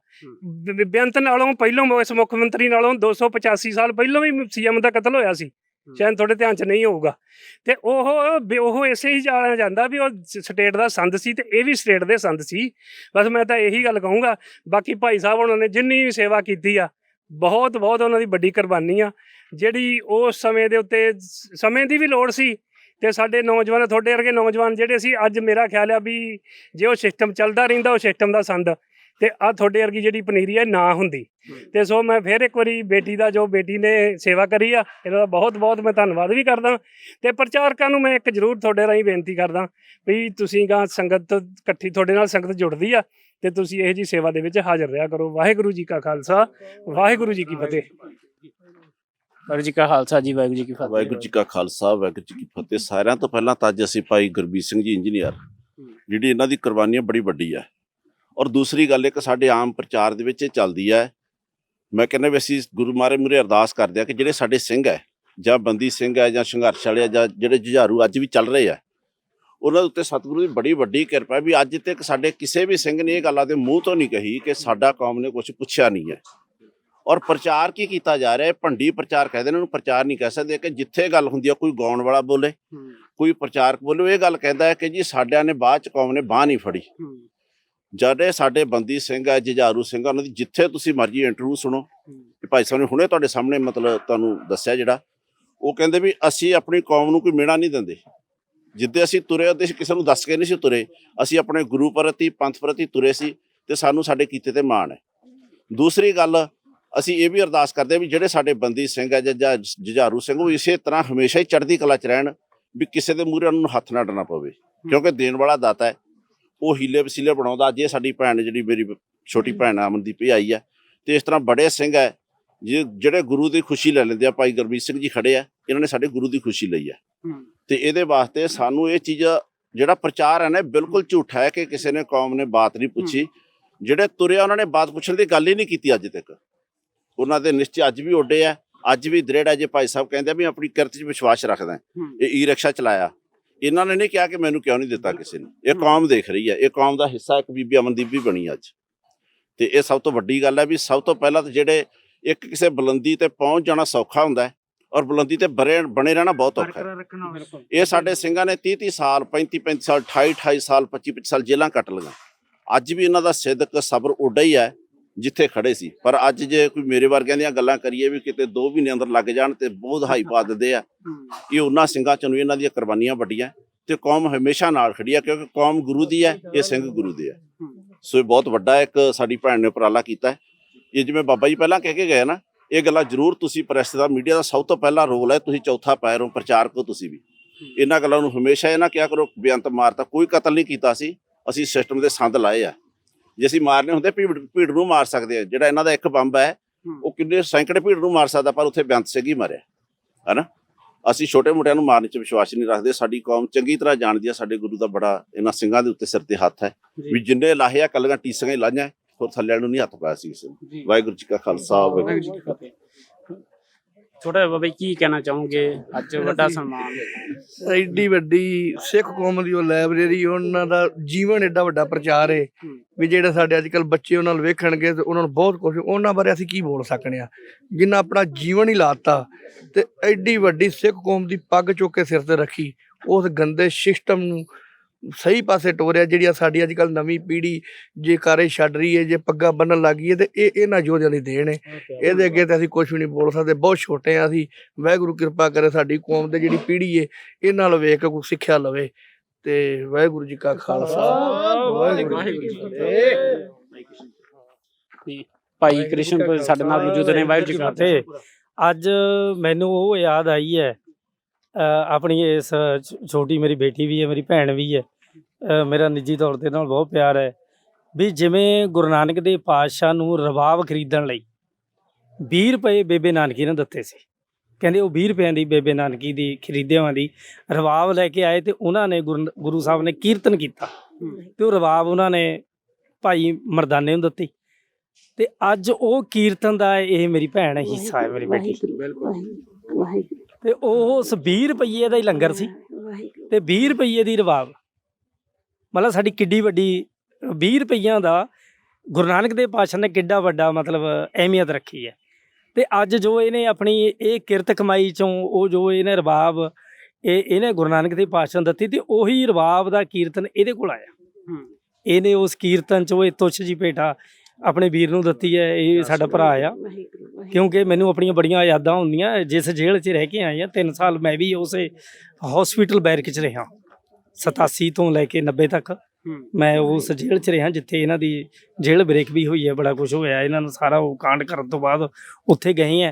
ਬੇਅੰਤ ਨਾਲੋਂ ਪਹਿਲਾਂ ਇਸ ਮੁੱਖ ਮੰਤਰੀ ਨਾਲੋਂ 285 ਸਾਲ ਪਹਿਲਾਂ ਵੀ ਸੀਐਮ ਦਾ ਕਤਲ ਹੋਇਆ ਸੀ। ਸ਼ਾਇਦ ਤੁਹਾਡੇ ਧਿਆਨ 'ਚ ਨਹੀਂ ਹੋਊਗਾ। ਤੇ ਉਹ ਉਹ ਇਸੇ ਹੀ ਜਾਣਿਆ ਜਾਂਦਾ ਵੀ ਉਹ ਸਟੇਟ ਦਾ ਸੰਦ ਸੀ ਤੇ ਇਹ ਵੀ ਸਟੇਟ ਦੇ ਸੰਦ ਸੀ। ਬਸ ਮੈਂ ਤਾਂ ਇਹੀ ਗੱਲ ਕਹੂੰਗਾ। ਬਾਕੀ ਭਾਈ ਸਾਹਿਬ ਉਹਨਾਂ ਨੇ ਜਿੰਨੀ ਵੀ ਸੇਵਾ ਕੀਤੀ ਆ ਬਹੁਤ ਬਹੁਤ ਉਹਨਾਂ ਦੀ ਵੱਡੀ ਕੁਰਬਾਨੀ ਆ ਜਿਹੜੀ ਉਸ ਸਮੇਂ ਦੇ ਉੱਤੇ ਸਮੇਂ ਦੀ ਵੀ ਲੋੜ ਸੀ ਤੇ ਸਾਡੇ ਨੌਜਵਾਨ ਤੁਹਾਡੇ ਵਰਗੇ ਨੌਜਵਾਨ ਜਿਹੜੇ ਸੀ ਅੱਜ ਮੇਰਾ ਖਿਆਲ ਆ ਵੀ ਜੇ ਉਹ ਸਿਸਟਮ ਚੱਲਦਾ ਰਹਿੰਦਾ ਉਹ ਸਿਸਟਮ ਦਾ ਸੰਦ ਤੇ ਆ ਤੁਹਾਡੇ ਵਰਗੀ ਜਿਹੜੀ ਪਨੀਰੀ ਹੈ ਨਾ ਹੁੰਦੀ। ਤੇ ਸੋ ਮੈਂ ਫਿਰ ਇੱਕ ਵਾਰੀ ਬੇਟੀ ਦਾ ਜੋ ਬੇਟੀ ਨੇ ਸੇਵਾ ਕਰੀ ਆ ਇਹਦਾ ਬਹੁਤ ਬਹੁਤ ਮੈਂ ਧੰਨਵਾਦ ਵੀ ਕਰਦਾ ਤੇ ਪ੍ਰਚਾਰਕਾਂ ਨੂੰ ਮੈਂ ਇੱਕ ਜ਼ਰੂਰ ਤੁਹਾਡੇ ਰਾਹੀਂ ਬੇਨਤੀ ਕਰਦਾ ਵੀ ਤੁਸੀਂ ਗਾਂ ਸੰਗਤ ਇਕੱਠੀ ਤੁਹਾਡੇ ਨਾਲ ਸੰਗਤ ਜੁੜਦੀ ਆ ਤੇ ਤੁਸੀਂ ਇਹ ਜੀ ਸੇਵਾ ਦੇ ਵਿੱਚ ਹਾਜ਼ਰ ਰਿਹਾ ਕਰੋ। ਵਾਹਿਗੁਰੂ ਜੀ ਕਾ ਖਾਲਸਾ ਵਾਹਿਗੁਰੂ ਜੀ ਕੀ ਫਤਿਹ। ਵਾਹਿਗੁਰੂ ਜੀ ਕਾ ਖਾਲਸਾ ਜੀ ਵਾਹਿਗੁਰੂ ਜੀ ਕੀ ਫਤਿਹ। ਵਾਹਿਗੁਰੂ ਜੀ ਕਾ ਖਾਲਸਾ ਵਾਹਿਗੁਰੂ ਜੀ ਕੀ ਫਤਿਹ। ਸਾਰਿਆਂ ਤੋਂ ਪਹਿਲਾਂ ਤਾਂ ਅੱਜ ਅਸੀਂ ਭਾਈ ਗੁਰਬੀਰ ਸਿੰਘ ਜੀ ਇੰਜੀਨੀਅਰ ਜਿਹੜੀ ਇਹਨਾਂ ਦੀ ਕੁਰਬਾਨੀ ਹੈ ਬੜੀ ਵੱਡੀ ਹੈ। ਔਰ ਦੂਸਰੀ ਗੱਲ ਇੱਕ ਸਾਡੇ ਆਮ ਪ੍ਰਚਾਰ ਦੇ ਵਿੱਚ ਇਹ ਚੱਲਦੀ ਹੈ ਮੈਂ ਕਹਿੰਦਾ ਵੀ ਅਸੀਂ ਗੁਰੂ ਮਹਾਰਾਜ ਮੁਰੇ ਅਰਦਾਸ ਕਰਦੇ ਆ ਕਿ ਜਿਹੜੇ ਸਾਡੇ ਸਿੰਘ ਹੈ ਜਾਂ ਬੰਦੀ ਸਿੰਘ ਹੈ ਜਾਂ ਸੰਘਰਸ਼ ਵਾਲੇ ਆ ਜਾਂ ਜਿਹੜੇ ਜੁਝਾਰੂ ਅੱਜ ਵੀ ਚੱਲ ਰਹੇ ਆ ਉਹਨਾਂ ਦੇ ਉੱਤੇ ਸਤਿਗੁਰੂ ਦੀ ਬੜੀ ਵੱਡੀ ਕਿਰਪਾ ਹੈ ਵੀ ਅੱਜ ਤੱਕ ਸਾਡੇ ਕਿਸੇ ਵੀ ਸਿੰਘ ਨੇ ਇਹ ਗੱਲਾਂ ਦੇ ਮੂੰਹ ਤੋਂ ਨਹੀਂ ਕਹੀ ਕਿ ਸਾਡਾ ਕੌਮ ਨੇ ਕੁਝ ਪੁੱਛਿਆ ਨਹੀਂ ਹੈ। ਔਰ ਪ੍ਰਚਾਰ ਕੀ ਕੀਤਾ ਜਾ ਰਿਹਾ ਹੈ? ਭੰਡੀ ਪ੍ਰਚਾਰ ਕਹਿੰਦੇ ਨੇ ਉਹਨੂੰ ਪ੍ਰਚਾਰ ਨਹੀਂ ਕਹਿ ਸਕਦੇ ਕਿ ਜਿੱਥੇ ਗੱਲ ਹੁੰਦੀ ਹੈ ਕੋਈ ਗਾਉਣ ਵਾਲਾ ਬੋਲੇ ਕੋਈ ਪ੍ਰਚਾਰਕ ਬੋਲੇ ਇਹ ਗੱਲ ਕਹਿੰਦਾ ਹੈ ਕਿ ਜੀ ਸਾਡਿਆਂ ਨੇ ਬਾਅਦ ਚ ਕੌਮ ਨੇ ਬਾਹ ਨਹੀਂ ਫੜੀ। ਜਿਹੜੇ ਸਾਡੇ ਬੰਦੀ ਸਿੰਘ ਹੈ ਜੁਝਾਰੂ ਸਿੰਘ ਉਹਨਾਂ ਦੀ ਜਿੱਥੇ ਤੁਸੀਂ ਮਰਜ਼ੀ ਇੰਟਰਵਿਊ ਸੁਣੋ। ਕਿ ਭਾਈ ਸਾਹਿਬ ਨੇ ਹੁਣੇ ਤੁਹਾਡੇ ਸਾਹਮਣੇ ਮਤਲਬ ਤੁਹਾਨੂੰ ਦੱਸਿਆ ਜਿਹੜਾ। ਉਹ ਕਹਿੰਦੇ ਵੀ ਅਸੀਂ ਆਪਣੀ ਕੌਮ ਨੂੰ ਕੋਈ ਮਿਹਣਾ ਨਹੀਂ ਦਿੰਦੇ। ਜਿੱਦੇ ਅਸੀਂ ਤੁਰੇ ਉਹਦੇ ਕਿਸੇ ਨੂੰ ਦੱਸ ਕੇ ਨਹੀਂ ਸੀ ਤੁਰੇ, ਅਸੀਂ ਆਪਣੇ ਗੁਰੂ ਪ੍ਰਤੀ, ਪੰਥ ਪ੍ਰਤੀ ਤੁਰੇ ਸੀ ਤੇ ਸਾਨੂੰ ਸਾਡੇ ਕੀਤੇ ਤੇ ਮਾਣ ਹੈ। ਦੂਸਰੀ ਗੱਲ, ਅਸੀਂ ਇਹ ਵੀ ਅਰਦਾਸ ਕਰਦੇ ਹਾਂ ਵੀ ਜਿਹੜੇ ਸਾਡੇ ਬੰਦੀ ਸਿੰਘ ਹੈ ਜਾਂ ਜੁਝਾਰੂ ਸਿੰਘ, ਉਹ ਇਸੇ ਤਰ੍ਹਾਂ ਹਮੇਸ਼ਾ ਹੀ ਚੜ੍ਹਦੀ ਕਲਾ 'ਚ ਰਹਿਣ ਵੀ ਕਿਸੇ ਦੇ ਮੂਹਰੇ ਉਹਨਾਂ ਨੂੰ ਹੱਥ ਨਾ ਅਡਣਾ ਪਵੇ, ਕਿਉਂਕਿ ਦੇਣ ਵਾਲਾ ਦਾਤਾ ਹੈ। ਉਹ ਹੀਲੇ ਵਸੀਲੇ ਬਣਾਉਂਦਾ, ਅੱਜ ਇਹ ਸਾਡੀ ਭੈਣ ਜਿਹੜੀ ਮੇਰੀ ਛੋਟੀ ਭੈਣ ਅਮਨਦੀਪ ਹੀ ਆਈ ਹੈ ਤੇ ਇਸ ਤਰ੍ਹਾਂ ਬੜੇ ਸਿੰਘ ਹੈ, ਜਿ- ਜਿਹੜੇ ਗੁਰੂ ਦੀ ਖੁਸ਼ੀ ਲੈ ਲੈਂਦੇ ਆ, ਭਾਈ ਗੁਰਮੀਤ ਸਿੰਘ ਜੀ ਖੜੇ ਆ, ਇਹਨਾਂ ਨੇ ਸਾਡੇ ਗੁਰੂ ਦੀ ਖੁਸ਼ੀ ਲਈ ਹੈ ਤੇ ਇਹਦੇ ਵਾਸਤੇ ਸਾਨੂੰ ਇਹ ਚੀਜ਼ ਜਿਹੜਾ ਪ੍ਰਚਾਰ ਹੈ ਨਾ ਬਿਲਕੁਲ ਝੂਠਾ ਹੈ ਕਿ ਕਿਸੇ ਨੇ ਕੌਮ ਨੇ ਬਾਤ ਨਹੀਂ ਪੁੱਛੀ। ਜਿਹੜੇ ਤੁਰਿਆ ਉਹਨਾਂ ਨੇ ਬਾਤ ਪੁੱਛਣ ਦੀ ਗੱਲ ਹੀ ਨਹੀਂ ਕੀਤੀ ਅੱਜ ਤੱਕ। ਉਹਨਾਂ ਦੇ ਨਿਸ਼ਚੈ ਅੱਜ ਵੀ ਉੱਡੇ ਆ ਅੱਜ ਵੀ ਦ੍ਰਿੜ ਹੈ ਜੇ ਭਾਈ ਸਾਹਿਬ ਕਹਿੰਦੇ ਆ ਵੀ ਆਪਣੀ ਕਿਰਤ 'ਚ ਵਿਸ਼ਵਾਸ ਰੱਖਦਾ। ਇਹ ਈ ਰਿਕਸ਼ਾ ਚਲਾਇਆ। ਇਹਨਾਂ ਨੇ ਨਹੀਂ ਕਿਹਾ ਕਿ ਮੈਨੂੰ ਕਿਉਂ ਨਹੀਂ ਦਿੱਤਾ ਕਿਸੇ ਨੇ। ਇਹ ਕੌਮ ਦੇਖ ਰਹੀ ਹੈ। ਇਹ ਕੌਮ ਦਾ ਹਿੱਸਾ ਇੱਕ ਬੀਬੀ ਅਮਨਦੀਪ ਵੀ ਬਣੀ ਅੱਜ। ਤੇ ਇਹ ਸਭ ਤੋਂ ਵੱਡੀ ਗੱਲ ਹੈ ਵੀ ਸਭ ਤੋਂ ਪਹਿਲਾਂ ਤਾਂ ਜਿਹੜੇ ਇੱਕ ਕਿਸੇ ਬੁਲੰਦੀ ਤੇ ਪਹੁੰਚ ਜਾਣਾ ਸੌਖਾ ਹੁੰਦਾ ਹੈ। ਔਰ ਬੁਲੰਦੀ ਤੇ ਬਰੇ ਬਣੇ ਰਹਿਣਾ ਬਹੁਤ ਔਖਾ ਹੈ। ਇਹ ਸਾਡੇ ਸਿੰਘਾਂ ਨੇ 30 30 ਸਾਲ 35 35 ਸਾਲ 28 28 ਸਾਲ 25 25 ਸਾਲ ਜੇਲ੍ਹਾਂ ਕੱਟ ਲਈਆਂ। ਅੱਜ ਵੀ ਇਹਨਾਂ ਦਾ ਸਿੱਧਕ ਸਬਰ ਉੱਡਾ ਹੀ ਹੈ ਜਿੱਥੇ ਖੜੇ ਸੀ। ਪਰ ਅੱਜ ਜੇ ਕੋਈ ਮੇਰੇ ਵਰਗਿਆਂ ਦੀਆਂ ਗੱਲਾਂ ਕਰੀਏ ਵੀ ਕਿਤੇ 2 ਮਹੀਨੇ ਅੰਦਰ ਲੱਗ ਜਾਣ ਤੇ ਬਹੁਤ ਹਾਈ ਪਾ ਦਿੰਦੇ ਆ ਇਹ ਉਹਨਾਂ ਸਿੰਘਾਂ ਚ ਨੂੰ ਇਹਨਾਂ ਦੀਆਂ ਕੁਰਬਾਨੀਆਂ ਵੱਡੀਆਂ ਤੇ ਕੌਮ ਹਮੇਸ਼ਾ ਨਾਲ ਖੜੀ ਆ ਕਿਉਂਕਿ ਕੌਮ ਗੁਰੂ ਦੀ ਹੈ ਇਹ ਸਿੰਘ ਗੁਰੂ ਦੇ ਆ। ਸੋ ਇਹ ਬਹੁਤ ਵੱਡਾ ਇੱਕ ਸਾਡੀ ਭੈਣ ਨੇ ਉਪਰਾਲਾ ਕੀਤਾ ਹੈ। ਇਹ ਜਿਵੇਂ ਬਾਬਾ ਜੀ ਪਹਿਲਾਂ ਕਹਿ ਕੇ ਗਏ ਨਾ ਇਹ ਗੱਲਾਂ ਜ਼ਰੂਰ ਤੁਸੀਂ ਪ੍ਰੈਸ ਦਾ ਮੀਡੀਆ ਦਾ ਸਭ ਤੋਂ ਪਹਿਲਾ ਰੋਲ ਹੈ ਤੁਸੀਂ ਚੌਥਾ ਪੈਰ ਹੋ ਪ੍ਰਚਾਰਕ ਹੋ ਤੁਸੀਂ ਵੀ। ਇਹਨਾਂ ਗੱਲਾਂ ਨੂੰ ਹਮੇਸ਼ਾ ਇਹ ਨਾ ਕਿਹਾ ਕਰੋ ਬੇਅੰਤ ਮਾਰਤਾ ਕੋਈ ਕਤਲ ਨਹੀਂ ਕੀਤਾ ਸੀ ਅਸੀਂ ਸਿਸਟਮ ਦੇ ਸੰਦ ਲਾਏ ਆ। ਜੇ ਅਸੀਂ ਮਾਰਨੇ ਹੁੰਦੇ ਭੀੜ ਭੀੜ ਨੂੰ ਮਾਰ ਸਕਦੇ ਆ ਜਿਹੜਾ ਇਹਨਾਂ ਦਾ ਇੱਕ ਬੰਬ ਹੈ ਉਹ ਕਿੰਨੇ ਸੈਂਕੜੇ ਭੀੜ ਨੂੰ ਮਾਰ ਸਕਦਾ ਪਰ ਉੱਥੇ ਬੇਅੰਤ ਸਿੰਘ ਹੀ ਮਰਿਆ ਹਨਾ? ਅਸੀਂ ਛੋਟੇ ਮੋਟਿਆਂ ਨੂੰ ਮਾਰਨ 'ਚ ਵਿਸ਼ਵਾਸ ਨਹੀਂ ਰੱਖਦੇ ਸਾਡੀ ਕੌਮ ਚੰਗੀ ਤਰ੍ਹਾਂ ਜਾਣਦੀ ਹੈ ਸਾਡੇ ਗੁਰੂ ਦਾ ਬੜਾ ਇਹਨਾਂ ਸਿੰਘਾਂ ਦੇ ਉੱਤੇ ਸਿਰ ਤੇ ਹੱਥ ਹੈ। ਵੀ ਜਿੰਨੇ ਲਾਹੇ ਆ ਕੱਲੀਆਂ ਟੀਸੀਆਂ ਹੀ ਲਾਈਆਂ ਹੋਰ ਥੱਲੇ ਨੂੰ ਨਹੀਂ ਹੱਥ ਪਾਇਆ ਸੀ ਕਿਸੇ ਨੇ। ਵਾਹਿਗੁਰੂ ਜੀ ਕਾ ਖਾਲਸਾ ਵਾਹਿਗੁਰੂ ਜੀ ਕੀ ਫਤਿਹ। ਛੋਟਾ ਬਾਬਾ ਜੀ ਕੀ ਕਹਿਣਾ ਚਾਹੋਗੇ? ਅੱਜ ਵੱਡਾ ਸਨਮਾਨ। ਐਡੀ ਵੱਡੀ ਸਿੱਖ ਕੌਮ ਦੀ ਉਹ ਲਾਇਬ੍ਰੇਰੀ ਉਹਨਾਂ ਦਾ ਜੀਵਨ ਐਡਾ ਵੱਡਾ ਪ੍ਰਚਾਰ ਹੈ। ਵੀ ਜਿਹੜੇ ਸਾਡੇ ਅੱਜ ਕੱਲ ਬੱਚੇ ਉਹਨਾਂ ਨੂੰ ਵੇਖਣਗੇ ਤੇ ਉਹਨਾਂ ਨੂੰ ਬਹੁਤ ਕੁਝ ਉਹਨਾਂ ਬਾਰੇ ਅਸੀਂ ਕੀ ਬੋਲ ਸਕਨੇ ਆ? ਜਿਨ੍ਹਾਂ ਆਪਣਾ ਜੀਵਨ ਹੀ ਲਾਤਾ ਤੇ ਐਡੀ ਵੱਡੀ ਸਿੱਖ ਕੌਮ ਦੀ ਪੱਗ ਚੁੱਕ ਕੇ ਸਿਰ ਤੇ ਰੱਖੀ ਉਸ ਗੰਦੇ ਸਿਸਟਮ ਨੂੰ ਸਹੀ ਪਾਸੇ ਟੋਰਿਆ ਜਿਹੜੀ ਆ ਸਾਡੀ ਅੱਜ ਕੱਲ ਨਵੀਂ ਪੀੜ੍ਹੀ ਜੇ ਕਾਰੇ ਛੱਡ ਰਹੀ ਹੈ ਜੇ ਪੱਗਾਂ ਬੰਨਣ ਲੱਗ ਹੈ ਤੇ ਇਹ ਇਹਨਾਂ ਯੋਧਿਆਂ ਦੀ ਦੇਣ ਹੈ। ਇਹਦੇ ਅੱਗੇ ਤੇ ਅਸੀਂ ਕੁਝ ਵੀ ਨਹੀਂ ਬੋਲ ਸਕਦੇ ਬਹੁਤ ਛੋਟੇ ਆ ਅਸੀਂ ਵਾਹਿਗੁਰੂ ਕਿਰਪਾ ਕਰੇ ਸਾਡੀ ਕੌਮ ਦੇ ਜਿਹੜੀ ਪੀੜ੍ਹੀ ਏ ਇਹਨਾਂ ਨਾਲ ਵੇਖ ਕੇ ਕੋਈ ਸਿੱਖਿਆ ਲਵੇ। ਤੇ ਵਾਹਿਗੁਰੂ ਜੀ ਕਾ ਖਾਲਸਾ ਵਾਹਿਗੁਰੂ ਜੀ ਕੀ ਫਤਿਹ। ਭਾਈ ਕ੍ਰਿਸ਼ਨ ਸਾਡੇ ਨਾਲ ਮੌਜੂਦ ਨੇ ਵਾਹਿਗੁਰੂ ਜੀ ਕੀ ਫਤਿਹ ਅੱਜ ਮੈਨੂੰ ਉਹ ਯਾਦ ਆਈ ਹੈ ਆਪਣੀ ਇਸ ਛੋਟੀ ਮੇਰੀ ਬੇਟੀ ਵੀ ਹੈ ਮੇਰੀ ਭੈਣ ਵੀ ਹੈ। ਮੇਰਾ ਨਿੱਜੀ ਤੌਰ ਤੇ ਨਾਲ ਬਹੁਤ ਪਿਆਰ ਹੈ ਵੀ ਜਿਵੇਂ ਗੁਰੂ ਨਾਨਕ ਦੇ ਪਾਤਸ਼ਾਹ ਨੂੰ ਰਬਾਬ ਖਰੀਦਣ ਲਈ 20 ਰੁਪਏ ਬੇਬੇ ਨਾਨਕੀ ਨੇ ਦਿੱਤੇ ਸੀ। ਕਹਿੰਦੇ ਉਹ 20 ਰੁਪਿਆਂ ਦੀ ਬੇਬੇ ਨਾਨਕੀ ਦੀ ਖਰੀਦਿਆਂ ਦੀ ਰਬਾਬ ਲੈ ਕੇ ਆਏ ਤੇ ਉਹਨਾਂ ਨੇ ਗੁਰੂ ਸਾਹਿਬ ਨੇ ਕੀਰਤਨ ਕੀਤਾ ਤੇ ਉਹ ਰਬਾਬ ਉਹਨਾਂ ਨੇ ਭਾਈ ਮਰਦਾਨੇ ਨੂੰ ਦਿੱਤੀ ਤੇ ਅੱਜ ਉਹ ਕੀਰਤਨ ਦਾ ਇਹ ਮੇਰੀ ਭੈਣ ਹਿੱਸਾ ਹੈ ਮੇਰੀ ਬੇਟੀ। ਤੇ ਉਹ ਉਸ 20 ਰੁਪਏ ਦਾ ਹੀ ਲੰਗਰ ਸੀ ਤੇ 20 ਰੁਪਏ ਦੀ ਰਵਾਬ। ਮਤਲਬ ਸਾਡੀ ਕਿੱਡੀ ਵੱਡੀ 20 ਰੁਪਈਆਂ ਦਾ ਗੁਰੂ ਨਾਨਕ ਦੇਵ ਪਾਤਸ਼ਾਹ ਨੇ ਕਿੱਡਾ ਵੱਡਾ ਮਤਲਬ ਅਹਿਮੀਅਤ ਰੱਖੀ ਹੈ। ਤੇ ਅੱਜ ਜੋ ਇਹਨੇ ਆਪਣੀ ਇਹ ਕਿਰਤ ਕਮਾਈ ਚੋਂ ਉਹ ਜੋ ਇਹਨੇ ਰਬਾਬ ਇਹ ਇਹਨੇ ਗੁਰੂ ਨਾਨਕ ਦੇਵ ਪਾਤਸ਼ਾਹ ਨੂੰ ਦਿੱਤੀ ਤੇ ਉਹੀ ਰਬਾਬ ਦਾ ਕੀਰਤਨ ਇਹਦੇ ਕੋਲ ਆਇਆ। ਇਹਨੇ ਉਸ ਕੀਰਤਨ ਚੋਂ ਇਹ ਤੁੱਛ ਜੀ ਭੇਟਾ ਆਪਣੇ ਵੀਰ ਨੂੰ ਦਿੱਤੀ ਹੈ ਇਹ ਸਾਡਾ ਭਰਾ ਆ। ਕਿਉਂਕਿ ਮੈਨੂੰ ਆਪਣੀਆਂ ਬੜੀਆਂ ਯਾਦਾਂ ਹੁੰਦੀਆਂ ਜਿਸ ਜੇਲ੍ਹ 'ਚ ਰਹਿ ਕੇ ਆਏ ਆ 3 ਸਾਲ ਮੈਂ ਵੀ ਉਸੇ ਹਸਪੀਟਲ ਬੈਰਕ 'ਚ ਰਿਹਾ। 87 ਤੋਂ ਲੈ ਕੇ 90 ਤੱਕ ਮੈਂ ਉਸ ਜੇਲ੍ਹ 'ਚ ਰਿਹਾ ਜਿੱਥੇ ਇਹਨਾਂ ਦੀ ਜੇਲ੍ਹ ਬ੍ਰੇਕ ਵੀ ਹੋਈ ਹੈ ਬੜਾ ਕੁਝ ਹੋਇਆ। ਇਹਨਾਂ ਨੂੰ ਸਾਰਾ ਉਹ ਕਾਂਡ ਕਰਨ ਤੋਂ ਬਾਅਦ ਉੱਥੇ ਗਏ ਆ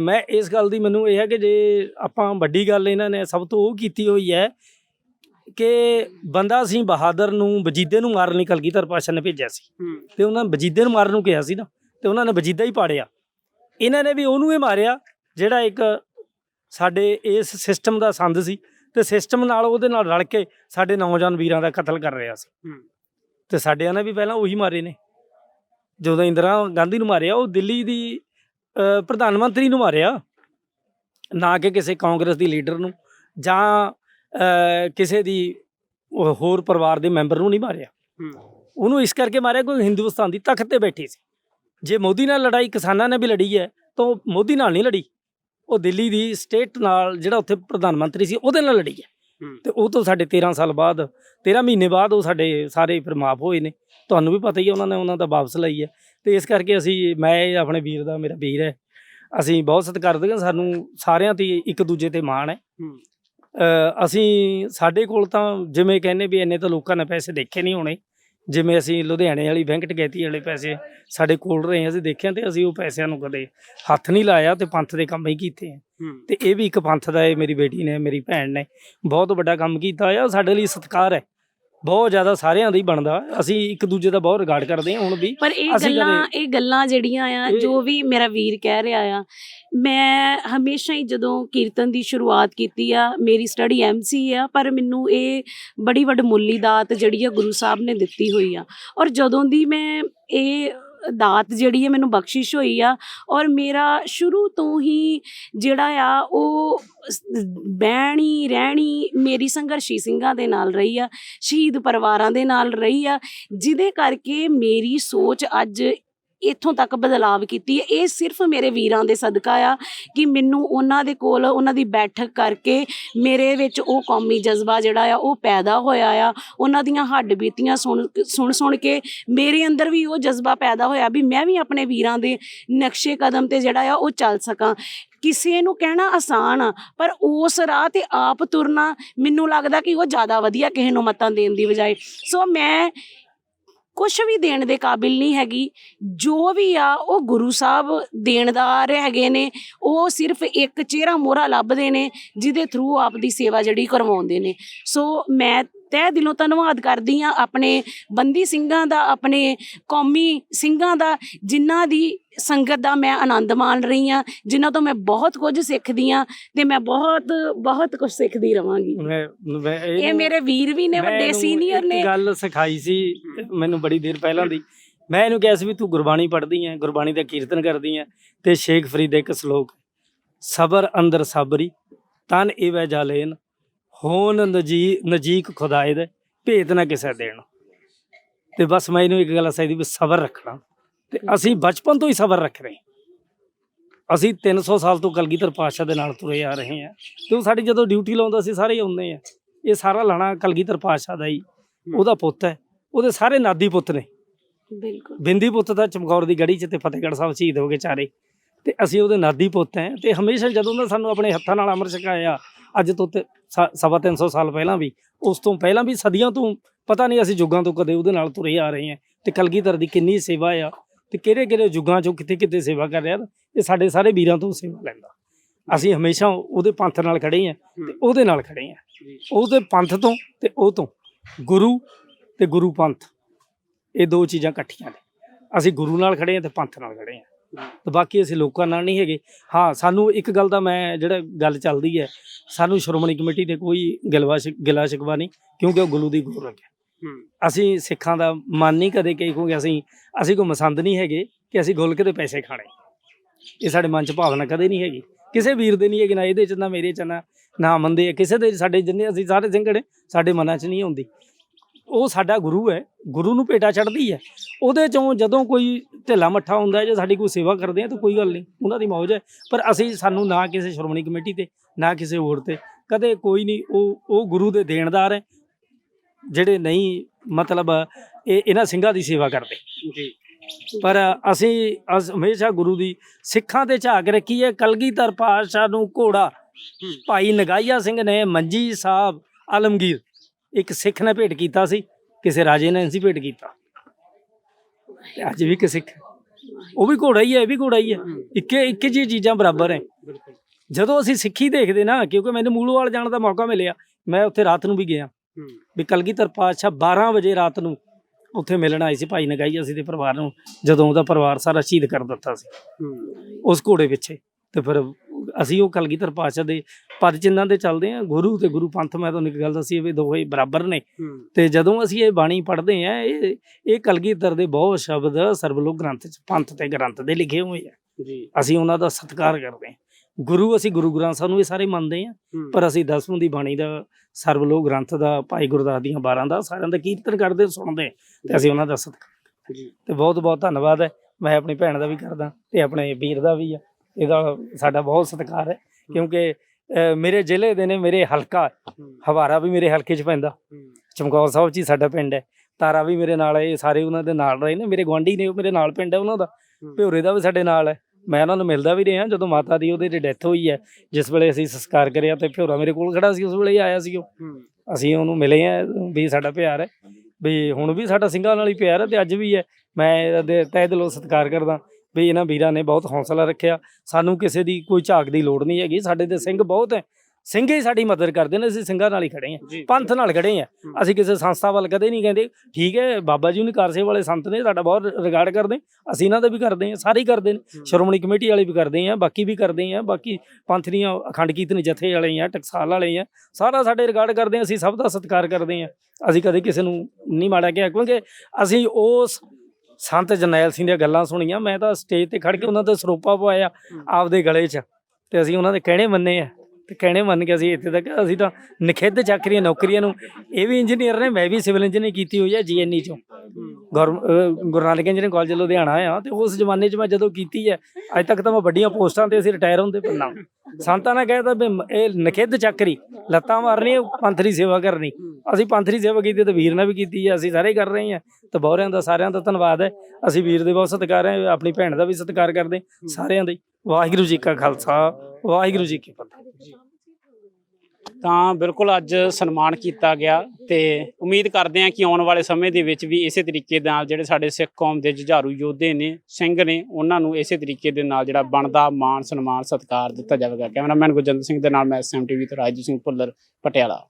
ਮੈਂ ਇਸ ਗੱਲ ਦੀ ਮੈਨੂੰ ਇਹ ਹੈ ਕਿ ਜੇ ਆਪਾਂ ਵੱਡੀ ਗੱਲ ਇਹਨਾਂ ਨੇ ਸਭ ਤੋਂ ਉਹ ਕੀਤੀ ਹੋਈ ਹੈ ਕਿ ਬੰਦਾ ਸਿੰਘ ਬਹਾਦਰ ਨੂੰ ਵਜੀਦੇ ਨੂੰ ਮਾਰਨ ਲਈ ਕਲਗੀਧਰ ਪਾਸ਼ਾ ਨੇ ਭੇਜਿਆ ਸੀ। ਤੇ ਉਹਨਾਂ ਨੇ ਵਜੀਦੇ ਨੂੰ ਮਾਰਨ ਨੂੰ ਕਿਹਾ ਸੀ ਨਾ ਤੇ ਉਹਨਾਂ ਨੇ ਵਜੀਦਾ ਹੀ ਪਾੜਿਆ। ਇਹਨਾਂ ਨੇ ਵੀ ਉਹਨੂੰ ਹੀ ਮਾਰਿਆ ਜਿਹੜਾ ਇੱਕ ਸਾਡੇ ਇਸ ਸਿਸਟਮ ਦਾ ਸੰਦ ਸੀ। ਤੇ ਸਿਸਟਮ ਨਾਲ ਉਹਦੇ ਨਾਲ ਰਲ ਕੇ ਸਾਡੇ ਨੌਜਵਾਨ ਵੀਰਾਂ ਦਾ ਕਤਲ ਕਰ ਰਿਹਾ ਸੀ। ਤੇ ਸਾਡਿਆਂ ਨੇ ਵੀ ਪਹਿਲਾਂ ਉਹੀ ਮਾਰੇ ਨੇ। ਜਦੋਂ ਇੰਦਰਾ ਗਾਂਧੀ ਨੂੰ ਮਾਰਿਆ ਉਹ ਦਿੱਲੀ ਦੀ ਪ੍ਰਧਾਨ ਮੰਤਰੀ ਨੂੰ ਮਾਰਿਆ। ਨਾ ਕਿ ਕਿਸੇ ਕਾਂਗਰਸ ਦੀ ਲੀਡਰ ਨੂੰ ਜਾਂ ਕਿਸੇ ਦੀ ਹੋਰ ਪਰਿਵਾਰ ਦੇ ਮੈਂਬਰ ਨੂੰ ਨਹੀਂ ਮਾਰਿਆ। ਉਹਨੂੰ ਇਸ ਕਰਕੇ ਮਾਰਿਆ ਕੋਈ ਹਿੰਦੁਸਤਾਨ ਦੀ ਤਖਤ ਤੇ ਬੈਠੀ ਸੀ। ਜੇ ਮੋਦੀ ਨਾਲ ਲੜਾਈ ਕਿਸਾਨਾਂ ਨੇ ਵੀ ਲੜੀ ਹੈ ਤਾਂ ਮੋਦੀ ਨਾਲ ਨਹੀਂ ਲੜੀ। ਉਹ ਦਿੱਲੀ ਦੀ ਸਟੇਟ ਨਾਲ ਜਿਹੜਾ ਉੱਥੇ ਪ੍ਰਧਾਨ ਮੰਤਰੀ ਸੀ ਉਹਦੇ ਨਾਲ ਲੜੀ ਹੈ। ਤੇ ਉਹ ਤੋਂ ਸਾਡੇ 13 ਸਾਲ ਬਾਅਦ 13 ਮਹੀਨੇ ਬਾਅਦ ਉਹ ਸਾਡੇ ਸਾਰੇ ਫਿਰ ਮਾਫ ਹੋਏ ਨੇ। ਤੁਹਾਨੂੰ ਵੀ ਪਤਾ ਹੀ ਹੈ ਉਹਨਾਂ ਨੇ ਉਹਨਾਂ ਦਾ ਵਾਪਸ ਲਈ ਹੈ। ਤੇ ਇਸ ਕਰਕੇ ਅਸੀਂ ਮੈਂ ਆਪਣੇ ਵੀਰ ਦਾ ਮੇਰਾ ਵੀਰ ਹੈ। ਅਸੀਂ ਬਹੁਤ ਸਤਿਕਾਰ ਕਰਦੇ ਹਾਂ ਸਾਨੂੰ ਸਾਰਿਆਂ ਤੇ ਇੱਕ ਦੂਜੇ ਤੇ ਮਾਣ ਹੈ। ਅਸੀਂ ਸਾਡੇ ਕੋਲ ਤਾਂ ਜਿਵੇਂ ਕਹਿੰਦੇ ਵੀ ਇੰਨੇ ਤਾਂ ਲੋਕਾਂ ਨੇ ਪੈਸੇ ਦੇਖੇ ਨਹੀਂ ਹੋਣੇ। ਜਿਵੇਂ ਅਸੀਂ ਲੁਧਿਆਣੇ ਵਾਲੀ ਬੈਂਕ ਟਕੈਤੀ ਵਾਲੇ ਪੈਸੇ ਸਾਡੇ ਕੋਲ ਰਹੇ ਅਸੀਂ ਦੇਖਿਆ ਤੇ ਅਸੀਂ ਉਹ ਪੈਸਿਆਂ ਨੂੰ ਕਦੇ ਹੱਥ ਨਹੀਂ ਲਾਇਆ ਤੇ ਪੰਥ ਦੇ ਕੰਮ ਹੀ ਕੀਤੇ ਆ। ਤੇ ਇਹ ਵੀ ਇੱਕ ਪੰਥ ਦਾ ਹੈ ਮੇਰੀ ਬੇਟੀ ਨੇ ਮੇਰੀ ਭੈਣ ਨੇ ਬਹੁਤ ਵੱਡਾ ਕੰਮ ਕੀਤਾ ਆ ਸਾਡੇ ਲਈ ਸਤਿਕਾਰ ਹੈ। ਬਹੁਤ ਜ਼ਿਆਦਾ ਸਾਰਿਆਂ ਦਾ ਹੀ ਬਣਦਾ। ਅਸੀਂ ਇੱਕ ਦੂਜੇ ਦਾ ਬਹੁਤ ਰਿਗਾਰਡ ਕਰਦੇ ਹਾਂ ਹੁਣ ਵੀ। ਪਰ ਇਹ ਗੱਲਾਂ ਇਹ ਗੱਲਾਂ ਜਿਹੜੀਆਂ ਆ ਜੋ ਵੀ ਮੇਰਾ ਵੀਰ ਕਹਿ ਰਿਹਾ ਆ ਮੈਂ ਹਮੇਸ਼ਾ ਹੀ ਜਦੋਂ ਕੀਰਤਨ ਦੀ ਸ਼ੁਰੂਆਤ ਕੀਤੀ ਆ ਮੇਰੀ ਸਟੱਡੀ ਐਮਸੀ ਆ ਪਰ ਮੈਨੂੰ ਇਹ ਬੜੀ ਵੱਡਮੁੱਲੀ ਦਾਤ ਜਿਹੜੀ ਆ ਗੁਰੂ ਸਾਹਿਬ ਨੇ ਦਿੱਤੀ ਹੋਈ ਆ। ਔਰ ਜਦੋਂ ਦੀ ਮੈਂ ਇਹ ਦਾਤ ਜਿਹੜੀ ਹੈ ਮੈਨੂੰ ਬਖਸ਼ਿਸ਼ ਹੋਈ ਆ ਔਰ ਮੇਰਾ ਸ਼ੁਰੂ ਤੋਂ ਹੀ ਜਿਹੜਾ ਆ ਉਹ ਬਹਿਣੀ, ਰਹਿਣੀ ਮੇਰੀ ਸੰਘਰਸ਼ੀ ਸਿੰਘਾਂ ਦੇ ਨਾਲ ਰਹੀ ਆ, ਸ਼ਹੀਦ ਪਰਿਵਾਰਾਂ ਦੇ ਨਾਲ ਰਹੀ ਆ, ਜਿਹਦੇ ਕਰਕੇ ਮੇਰੀ ਸੋਚ ਅੱਜ ਇੱਥੋਂ ਤੱਕ ਬਦਲਾਵ ਕੀਤੀ ਹੈ। ਇਹ ਸਿਰਫ ਮੇਰੇ ਵੀਰਾਂ ਦੇ ਸਦਕਾ ਆ ਕਿ ਮੈਨੂੰ ਉਹਨਾਂ ਦੇ ਕੋਲ, ਉਹਨਾਂ ਦੀ ਬੈਠਕ ਕਰਕੇ ਮੇਰੇ ਵਿੱਚ ਉਹ ਕੌਮੀ ਜਜ਼ਬਾ ਜਿਹੜਾ ਆ, ਉਹ ਪੈਦਾ ਹੋਇਆ ਆ। ਉਹਨਾਂ ਦੀਆਂ ਹੱਡ ਬੀਤੀਆਂ ਸੁਣ ਸੁਣ ਸੁਣ ਕੇ ਮੇਰੇ ਅੰਦਰ ਵੀ ਉਹ ਜਜ਼ਬਾ ਪੈਦਾ ਹੋਇਆ ਵੀ ਮੈਂ ਵੀ ਆਪਣੇ ਵੀਰਾਂ ਦੇ ਨਕਸ਼ੇ ਕਦਮ ਤੇ ਜਿਹੜਾ ਆ, ਉਹ ਚੱਲ ਸਕਾਂ। ਕਿਸੇ ਨੂੰ ਕਹਿਣਾ ਆਸਾਨ ਆ, ਪਰ ਉਸ ਰਾਹ ਤੇ ਆਪ ਤੁਰਨਾ ਮੈਨੂੰ ਲੱਗਦਾ ਕਿ ਉਹ ਜ਼ਿਆਦਾ ਵਧੀਆ ਕਿਸੇ ਨੂੰ ਮਤਾਂ ਦੇਣ ਦੀ ਬਜਾਏ। ਸੋ ਮੈਂ ਕੁਝ ਵੀ ਦੇਣ ਦੇ ਕਾਬਿਲ ਨਹੀਂ ਹੈਗੀ। ਜੋ ਵੀ ਆ, ਉਹ ਗੁਰੂ ਸਾਹਿਬ ਦੇਣਦਾਰ ਹੈਗੇ ਨੇ। ਉਹ ਸਿਰਫ ਇੱਕ ਚਿਹਰਾ ਮੋਹਰਾ ਲੱਭਦੇ ਨੇ, ਜਿਹਦੇ ਥਰੂ ਆਪ ਦੀ ਸੇਵਾ ਜਿਹੜੀ ਕਰਵਾਉਂਦੇ ਨੇ। ਸੋ ਮੈਂ ਤਹਿ ਦਿਲੋਂ ਧੰਨਵਾਦ ਕਰਦੀ ਆ ਆਪਣੇ ਬੰਦੀ ਸਿੰਘਾਂ ਦਾ ਆਪਣੇ ਕੌਮੀ ਸਿੰਘਾਂ ਦਾ ਜਿਨ੍ਹਾਂ ਦੀ ਸੰਗਤ ਦਾ ਮੈਂ ਆਨੰਦ ਮਾਣ ਰਹੀ ਆ ਜਿਨ੍ਹਾਂ ਤੋਂ ਮੈਂ ਬਹੁਤ ਕੁਝ ਸਿੱਖਦੀ ਆ ਤੇ ਮੈਂ ਬਹੁਤ ਬਹੁਤ ਕੁਝ ਸਿੱਖਦੀ ਰਵਾਂਗੀ। ਇਹ ਮੇਰੇ ਵੀਰ ਵੀ ਨੇ ਵੱਡੇ ਸੀਨੀਅਰ ਨੇ। ਗੱਲ ਸਿਖਾਈ ਸੀ ਮੈਨੂੰ ਬੜੀ ਦੇਰ ਪਹਿਲਾਂ ਦੀ। ਮੈਂ ਇਹਨੂੰ ਕਿਹਾ ਸੀ ਵੀ ਤੂੰ ਗੁਰਬਾਣੀ ਪੜ੍ਹਦੀ ਹੈ ਗੁਰਬਾਣੀ ਦਾ ਕੀਰਤਨ ਕਰਦੀ ਹੈ ਤੇ ਸ਼ੇਖ ਫਰੀਦ ਦਾ ਇੱਕ ਸ਼ਲੋਕ ਸਬਰ ਅੰਦਰ ਸਬਰੀ ਤਨ ਇਵੈ ਜਾਲੇਨ ਹੋਨ ਨਜੀ ਨਜੀਕ ਖੁਦਾਏ ਦੇ ਭੇਤ ਨਾ ਕਿਸੇ ਦੇਣ। ਤੇ ਬਸ ਮੈਂ ਇਹਨੂੰ ਇੱਕ ਗੱਲ ਸਹੀ ਵੀ ਸਬਰ ਰੱਖਣਾ। ਤੇ ਅਸੀਂ ਬਚਪਨ ਤੋਂ ਹੀ ਸਬਰ ਰੱਖ ਰਹੇ। ਅਸੀਂ 300 ਸਾਲ ਤੋਂ ਕਲਗੀਧਰ ਪਾਤਸ਼ਾਹ ਦੇ ਨਾਲ ਤੁਰੇ ਆ ਰਹੇ ਹਾਂ। ਤੇ ਉਹ ਸਾਡੀ ਜਦੋਂ ਡਿਊਟੀ ਲਾਉਂਦਾ ਸੀ ਸਾਰੇ ਆਉਂਦੇ ਆ। ਇਹ ਸਾਰਾ ਲਾਣਾ ਕਲਗੀਧਰ ਪਾਤਸ਼ਾਹ ਦਾ ਹੀ। ਉਹਦਾ ਪੁੱਤ ਹੈ। ਉਹਦੇ ਸਾਰੇ ਨਾਦੀ ਪੁੱਤ ਨੇ। ਬਿਲਕੁਲ। ਬਿੰਦੀ ਪੁੱਤ ਤਾਂ ਚਮਕੌਰ ਦੀ ਗੜੀ 'ਚ ਤੇ ਫਤਿਹਗੜ੍ਹ ਸਾਹਿਬ ਸ਼ਹੀਦ ਹੋ ਗਏ ਚਾਰੇ। ਤੇ ਅਸੀਂ ਉਹਦੇ ਨਾਦੀ ਪੁੱਤ ਹੈ। ਤੇ ਹਮੇਸ਼ਾ ਜਦੋਂ ਦਾ ਸਾਨੂੰ ਆਪਣੇ ਹੱਥਾਂ ਨਾਲ ਅੰਮ੍ਰਿਤ ਛਕਾਇਆ ਅੱਜ ਤੋਂ ਤੇ ਸਵਾ ਤਿੰਨ ਸੌ ਸਾਲ ਪਹਿਲਾਂ ਵੀ ਉਸ ਤੋਂ ਪਹਿਲਾਂ ਵੀ ਸਦੀਆਂ ਤੋਂ ਪਤਾ ਨਹੀਂ ਅਸੀਂ ਯੁੱਗਾਂ ਤੋਂ ਕਦੇ ਉਹਦੇ ਨਾਲ ਤੁਰੇ ਆ ਰਹੇ ਹਾਂ ਤੇ ਕਲਗੀਧਰ ਦੀ ਕਿੰਨੀ ਸੇਵਾ ਆ ਤੇ ਕਿਹੜੇ ਕਿਹੜੇ ਯੁੱਗਾਂ 'ਚੋਂ ਕਿੱਥੇ ਕਿੱਥੇ ਸੇਵਾ ਕਰ ਰਿਹਾ ਇਹ ਸਾਡੇ ਸਾਰੇ ਵੀਰਾਂ ਤੋਂ ਸੇਵਾ ਲੈਂਦਾ। ਅਸੀਂ ਹਮੇਸ਼ਾ ਉਹਦੇ ਪੰਥ ਨਾਲ ਖੜੇ ਹਾਂ ਤੇ ਉਹਦੇ ਨਾਲ ਖੜੇ ਹਾਂ। ਉਹਦੇ ਪੰਥ ਤੋਂ ਤੇ ਉਹ ਤੋਂ ਗੁਰੂ ਤੇ ਗੁਰੂ ਪੰਥ। ਇਹ ਦੋ ਚੀਜ਼ਾਂ ਇਕੱਠੀਆਂ ਨੇ। ਅਸੀਂ ਗੁਰੂ ਨਾਲ ਖੜੇ ਹਾਂ ਤੇ ਪੰਥ ਨਾਲ ਖੜੇ ਹਾਂ। ਤੇ ਬਾਕੀ ਅਸੀਂ ਲੋਕਾਂ ਨਾਲ ਨਹੀਂ ਹੈਗੇ। ਹਾਂ ਸਾਨੂੰ ਇੱਕ ਗੱਲ ਦਾ ਮੈਂ ਜਿਹੜਾ ਗੱਲ ਚੱਲਦੀ ਹੈ ਸਾਨੂੰ ਸ਼੍ਰੋਮਣੀ ਕਮੇਟੀ ਤੇ ਕੋਈ ਗਿਲਵਾ ਸ਼ਿ- ਗਿਲਾ ਸ਼ਿਕਵਾ ਨਹੀਂ ਕਿਉਂਕਿ ਉਹ ਗੁਰੂ ਦੀ ਗੁਰੂ ਹੈ। ਅਸੀਂ ਸਿੱਖਾਂ ਦਾ ਮਨ ਨਹੀਂ ਕਦੇ ਕਹੀ ਕਿਉਂਕਿ ਅਸੀਂ ਅਸੀਂ ਕੋਈ ਮਸੰਦ ਨਹੀਂ ਹੈਗੇ ਕਿ ਅਸੀਂ ਗੁੱਲ ਕੇ ਤੇ ਪੈਸੇ ਖਾਣੇ। ਇਹ ਸਾਡੇ ਮਨ ਚ ਭਾਵਨਾ ਕਦੇ ਨਹੀਂ ਹੈਗੀ। ਕਿਸੇ ਵੀਰ ਦੇ ਨਹੀਂ ਹੈਗੀ ਨਾ ਇਹਦੇ ਚ ਨਾ ਮੇਰੇ ਚ ਨਾ ਨਾ ਮੰਦੇ ਆ ਕਿਸੇ ਦੇ ਸਾਡੇ ਜਿੰਨੇ ਅਸੀਂ ਸਾਰੇ ਸਿੰਘੜੇ ਸਾਡੇ ਮਨਾਂ ਚ ਨਹੀਂ ਆਉਂਦੀ। ਉਹ ਸਾਡਾ ਗੁਰੂ ਹੈ ਗੁਰੂ ਨੂੰ ਭੇਟਾ ਚੜਦੀ ਹੈ। ਉਹਦੇ ਚੋਂ ਜਦੋਂ ਕੋਈ ਢਿੱਲਾ ਮੱਠਾ ਹੁੰਦਾ ਜਾਂ ਸਾਡੀ ਕੋਈ ਸੇਵਾ ਕਰਦੇ ਆ ਤਾਂ ਕੋਈ ਗੱਲ ਨਹੀਂ ਉਹਨਾਂ ਦੀ ਮੌਜ ਹੈ। ਪਰ ਅਸੀਂ ਸਾਨੂੰ ਨਾ ਕਿਸੇ ਸ਼੍ਰੋਮਣੀ ਕਮੇਟੀ ਤੇ ਨਾ ਕਿਸੇ ਹੋਰ ਤੇ ਕਦੇ ਕੋਈ ਨਹੀਂ ਉਹ ਉਹ ਗੁਰੂ ਦੇ ਦੇਣਦਾਰ ਹੈ ਜਿਹੜੇ ਨਹੀਂ ਮਤਲਬ ਇਹ ਇਹਨਾਂ ਸਿੰਘਾਂ ਦੀ ਸੇਵਾ ਕਰਦੇ। ਜੀ। ਪਰ ਅਸੀਂ ਅਸ ਹਮੇਸ਼ਾ ਗੁਰੂ ਦੀ ਸਿੱਖਾਂ ਤੇ ਝਾਕ ਰੱਖੀ ਹੈ ਕਲਗੀਧਰ ਪਾਤਸ਼ਾਹ ਨੂੰ ਘੋੜਾ ਭਾਈ ਨਗਾਈਆ ਸਿੰਘ ਨੇ ਮੰਜੀ ਸਾਹਿਬ ਆਲਮਗੀਰ ਇੱਕ ਸਿੱਖ ਨੇ ਭੇਟ ਕੀਤਾ ਸੀ ਕਿਸੇ ਰਾਜੇ ਨੇ ਨਹੀਂ ਸੀ ਭੇਟ ਕੀਤਾ। ਤੇ ਅੱਜ ਵੀ ਇੱਕ ਸਿੱਖ ਉਹ ਵੀ ਘੋੜਾ ਹੀ ਹੈ, ਇਹ ਵੀ ਘੋੜਾ ਹੀ ਹੈ। ਇੱਕੇ ਇੱਕੇ ਜਿਹੀ ਚੀਜ਼ਾਂ ਬਰਾਬਰ ਹੈ। ਜਦੋਂ ਅਸੀਂ ਸਿੱਖੀ ਦੇਖਦੇ ਨਾ, ਕਿਉਂਕਿ ਮੈਨੂੰ ਮੂਲੋਵਾਲ ਜਾਣ ਦਾ ਮੌਕਾ ਮਿਲਿਆ, ਮੈਂ ਉੱਥੇ ਰਾਤ ਨੂੰ ਵੀ ਗਿਆ। ਵੀ ਕਲਗੀਧਰ ਪਾਤਸ਼ਾਹ 12 ਵਜੇ ਰਾਤ ਨੂੰ ਉੱਥੇ ਮਿਲਣ ਆਏ ਸੀ ਭਾਈ ਨਗਾਈ ਅਸੀਂ ਦੇ ਪਰਿਵਾਰ ਨੂੰ, ਜਦੋਂ ਉਹਦਾ ਪਰਿਵਾਰ ਸਾਰਾ ਸ਼ਹੀਦ ਕਰ ਦਿੱਤਾ ਸੀ। ਉਸ ਘੋੜੇ ਪਿੱਛੇ। ਤੇ ਫਿਰ ਅਸੀਂ ਉਹ ਕਲਗੀਧਰ ਪਾਤਸ਼ਾਹ ਦੇ ਪਦ ਚਿੰਨ੍ਹਾਂ ਦੇ ਚੱਲਦੇ ਆ ਗੁਰੂ ਤੇ ਗੁਰੂ ਪੰਥ ਮੈਂ ਤੁਹਾਨੂੰ ਇੱਕ ਗੱਲ ਦੱਸੀ ਹੈ ਵੀ ਦੋਵੇਂ ਬਰਾਬਰ ਨੇ। ਤੇ ਜਦੋਂ ਅਸੀਂ ਇਹ ਬਾਣੀ ਪੜ੍ਹਦੇ ਆ ਇਹ ਇਹ ਕਲਗੀਧਰ ਦੇ ਬਹੁਤ ਸ਼ਬਦ ਸਰਬਲੋਕ ਗ੍ਰੰਥ ਚ ਪੰਥ ਤੇ ਗ੍ਰੰਥ ਦੇ ਲਿਖੇ ਹੋਏ ਆ। ਜੀ। ਅਸੀਂ ਉਹਨਾਂ ਦਾ ਸਤਿਕਾਰ ਕਰਦੇ ਹਾਂ ਗੁਰੂ ਅਸੀਂ ਗੁਰੂ ਗ੍ਰੰਥ ਸਾਹਿਬ ਨੂੰ ਇਹ ਸਾਰੇ ਮੰਨਦੇ ਆ ਪਰ ਅਸੀਂ ਦਸਵੀਂ ਦੀ ਬਾਣੀ ਦਾ ਸਰਬਲੋਕ ਗ੍ਰੰਥ ਦਾ ਭਾਈ ਗੁਰਦਾਸ ਦੀਆਂ 12 ਦਾ ਸਾਰਿਆਂ ਦਾ ਕੀਰਤਨ ਕਰਦੇ ਸੁਣਦੇ ਤੇ ਅਸੀਂ ਉਹਨਾਂ ਦਾ ਸਤਿਕਾਰ ਜੀ। ਤੇ ਬਹੁਤ ਬਹੁਤ ਧੰਨਵਾਦ ਹੈ। ਮੈਂ ਆਪਣੀ ਭੈਣ ਦਾ ਵੀ ਕਰਦਾ ਤੇ ਆਪਣੇ ਵੀਰ ਦਾ ਵੀ ਆ। ਇਹਦਾ ਸਾਡਾ ਬਹੁਤ ਸਤਿਕਾਰ ਹੈ ਕਿਉਂਕਿ ਮੇਰੇ ਜ਼ਿਲ੍ਹੇ ਦੇ ਨੇ ਮੇਰੇ ਹਲਕਾ ਹਵਾਰਾ ਵੀ ਮੇਰੇ ਹਲਕੇ 'ਚ ਪੈਂਦਾ। ਚਮਕੌਰ ਸਾਹਿਬ 'ਚ ਹੀ ਸਾਡਾ ਪਿੰਡ ਹੈ। ਤਾਰਾ ਵੀ ਮੇਰੇ ਨਾਲ ਹੈ ਇਹ ਸਾਰੇ ਉਹਨਾਂ ਦੇ ਨਾਲ ਰਹੇ ਨੇ। ਮੇਰੇ ਗੁਆਂਢੀ ਨੇ ਉਹ ਮੇਰੇ ਨਾਲ ਪਿੰਡ ਹੈ ਉਹਨਾਂ ਦਾ। ਭਿਉਰੇ ਦਾ ਵੀ ਸਾਡੇ ਨਾਲ ਹੈ। ਮੈਂ ਉਹਨਾਂ ਨੂੰ ਮਿਲਦਾ ਵੀ ਰਿਹਾ ਜਦੋਂ ਮਾਤਾ ਦੀ ਉਹਦੇ ਦੀ ਡੈਥ ਹੋਈ ਹੈ। ਜਿਸ ਵੇਲੇ ਅਸੀਂ ਸੰਸਕਾਰ ਕਰਿਆ ਤੇ ਭਿਉਰਾ ਮੇਰੇ ਕੋਲ ਖੜਾ ਸੀ ਉਸ ਵੇਲੇ ਆਇਆ ਸੀ ਉਹ। ਅਸੀਂ ਉਹਨੂੰ ਮਿਲੇ ਆ ਵੀ ਸਾਡਾ ਪਿਆਰ ਹੈ। ਵੀ ਹੁਣ ਵੀ ਸਾਡਾ ਸਿੰਘਾਂ ਨਾਲ ਹੀ ਪਿਆਰ ਹੈ ਤੇ ਅੱਜ ਵੀ ਹੈ। ਮੈਂ ਇਹਦੇ ਤਹਿ ਦਿਲੋਂ ਸਤਿਕਾਰ ਕਰਦਾ। ਵੀ ਇਹਨਾਂ ਵੀਰਾਂ ਨੇ ਬਹੁਤ ਹੌਸਲਾ ਰੱਖਿਆ। ਸਾਨੂੰ ਕਿਸੇ ਦੀ ਕੋਈ ਝਾਕ ਦੀ ਲੋੜ ਨਹੀਂ ਹੈਗੀ। ਸਾਡੇ ਤੇ ਸਿੰਘ ਬਹੁਤ ਹੈ। ਸਿੰਘ ਹੀ ਸਾਡੀ ਮਦਦ ਕਰਦੇ ਨੇ। ਅਸੀਂ ਸਿੰਘਾਂ ਨਾਲ ਹੀ ਖੜੇ ਜੀ। ਪੰਥ ਨਾਲ ਖੜੇ ਹੂੰ। ਅਸੀਂ ਕਿਸੇ ਸੰਸਥਾ ਵੱਲ ਕਦੇ ਨਹੀਂ ਕਹਿੰਦੇ। ਠੀਕ ਹੈ ਬਾਬਾ ਜੀ ਨੂੰ ਕਾਰਸੇ ਵਾਲੇ ਸੰਤ ਨੇ ਸਾਡਾ ਬਹੁਤ ਰਿਗਾਰਡ ਕਰਦੇ। ਅਸੀਂ ਇਹਨਾਂ ਦਾ ਵੀ ਕਰਦੇ ਹਾਂ ਸਾਰੇ ਹੀ ਕਰਦੇ ਨੇ। ਸ਼੍ਰੋਮਣੀ ਕਮੇਟੀ ਵਾਲੇ ਵੀ ਕਰਦੇ ਆ ਬਾਕੀ ਵੀ ਕਰਦੇ ਆ ਬਾਕੀ ਪੰਥ ਦੀਆਂ ਅਖੰਡ ਕੀਰਤਨ ਜਥੇ ਵਾਲੇ ਆ ਟਕਸਾਲ ਵਾਲੇ ਆ ਸਾਰਾ ਸਾਡੇ ਰਿਗਾਰਡ ਕਰਦੇ ਆ ਅਸੀਂ ਸਭ ਦਾ ਸਤਿਕਾਰ ਕਰਦੇ ਆ ਅਸੀਂ ਕਦੇ ਕਿਸੇ ਨੂੰ ਨਹੀਂ ਮਾੜਾ ਕਿਹਾ ਕਿਉਂਕਿ ਅਸੀਂ ਉਸ ਸੰਤ ਜਰਨੈਲ ਸਿੰਘ ਦੀਆਂ ਗੱਲਾਂ ਸੁਣੀਆਂ ਮੈਂ ਤਾਂ ਸਟੇਜ ਤੇ ਖੜ ਕੇ ਉਹਨਾਂ ਦਾ ਸਰੋਪਾ ਪਵਾਇਆ ਆਪਦੇ ਗਲੇ 'ਚ ਤੇ ਅਸੀਂ ਉਹਨਾਂ ਦੇ ਕਹਿਣੇ ਮੰਨੇ ਆ। ਤੇ ਕਹਿਣੇ ਮੰਨ ਕੇ ਅਸੀਂ ਇੱਥੇ ਤੱਕ। ਅਸੀਂ ਤਾਂ ਨਖਿੱਧ ਚੱਕਰੀਆਂ ਨੌਕਰੀਆਂ ਨੂੰ। ਇਹ ਵੀ ਇੰਜੀਨੀਅਰ ਨੇ, ਮੈਂ ਵੀ ਸਿਵਲ ਇੰਜੀਨੀਅਰ ਕੀਤੀ ਹੋਈ ਹੈ ਜੀਐਨਈ ਚੋਂ। ਗੁਰ ਗੁਰੂ ਨਾਨਕ ਇੰਜੀਨੀਅਰਿੰਗ ਕਾਲਜ ਲੁਧਿਆਣਾ ਆ ਤੇ ਉਸ ਜ਼ਮਾਨੇ 'ਚ ਮੈਂ ਜਦੋਂ ਕੀਤੀ ਹੈ, ਅੱਜ ਤੱਕ ਤਾਂ ਮੈਂ ਵੱਡੀਆਂ ਪੋਸਟਾਂ ਤੇ ਅਸੀਂ ਰਿਟਾਇਰ ਹੁੰਦੇ ਪੰਨਾ ਸੰਤਾਂ ਨੇ ਕਹਿਤਾ ਵੀ ਇਹ ਨਖਿੱਧ ਚੱਕਰੀ ਲੱਤਾਂ ਮਾਰਨੀ ਪੰਥਰੀ ਸੇਵਾ ਕਰਨੀ। ਅਸੀਂ ਪੰਥਰੀ ਸੇਵਾ ਕੀਤੀ, ਤੇ ਵੀਰ ਨੇ ਵੀ ਕੀਤੀ ਹੈ, ਅਸੀਂ ਸਾਰੇ ਕਰ ਰਹੇ ਹਾਂ। ਤੇ ਬਹੁਰਿਆਂ ਦਾ, ਸਾਰਿਆਂ ਦਾ ਧੰਨਵਾਦ ਹੈ। ਅਸੀਂ ਵੀਰ ਦੇ ਬਹੁਤ ਸਤਿਕਾਰ ਹੈ, ਆਪਣੀ ਭੈਣ ਦਾ ਵੀ ਸਤਿਕਾਰ ਕਰਦੇ, ਸਾਰਿਆਂ ਦਾ ਵਾਹਿਗੁਰੂ ਜੀ ਕਾ ਖਾਲਸਾ, ਵਾਹਿਗੁਰੂ ਜੀ ਕੀ ਫਤਿਹ। ਤਾਂ ਬਿਲਕੁਲ ਅੱਜ ਸਨਮਾਨ ਕੀਤਾ ਗਿਆ ਤੇ ਉਮੀਦ ਕਰਦੇ ਹਾਂ ਕਿ ਆਉਣ ਵਾਲੇ ਸਮੇਂ ਦੇ ਵਿੱਚ ਵੀ ਇਸੇ ਤਰੀਕੇ ਦੇ ਨਾਲ ਜਿਹੜੇ ਸਾਡੇ ਸਿੱਖ ਕੌਮ ਦੇ ਜੁਝਾਰੂ ਯੋਧੇ ਨੇ, ਸਿੰਘ ਨੇ, ਉਹਨਾਂ ਨੂੰ ਇਸੇ ਤਰੀਕੇ ਦੇ ਨਾਲ ਜਿਹੜਾ ਬਣਦਾ ਮਾਣ, ਸਨਮਾਨ, ਸਤਿਕਾਰ ਦਿੱਤਾ ਜਾਵੇਗਾ। ਕੈਮਰਾਮੈਨ ਗੁਰਜੰਦਰ ਸਿੰਘ ਦੇ ਨਾਲ ਮੈਂ ਐਸਐਮ ਟੀਵੀ ਤੋਂ ਰਾਜੂ ਸਿੰਘ ਭੁੱਲਰ, ਪਟਿਆਲਾ।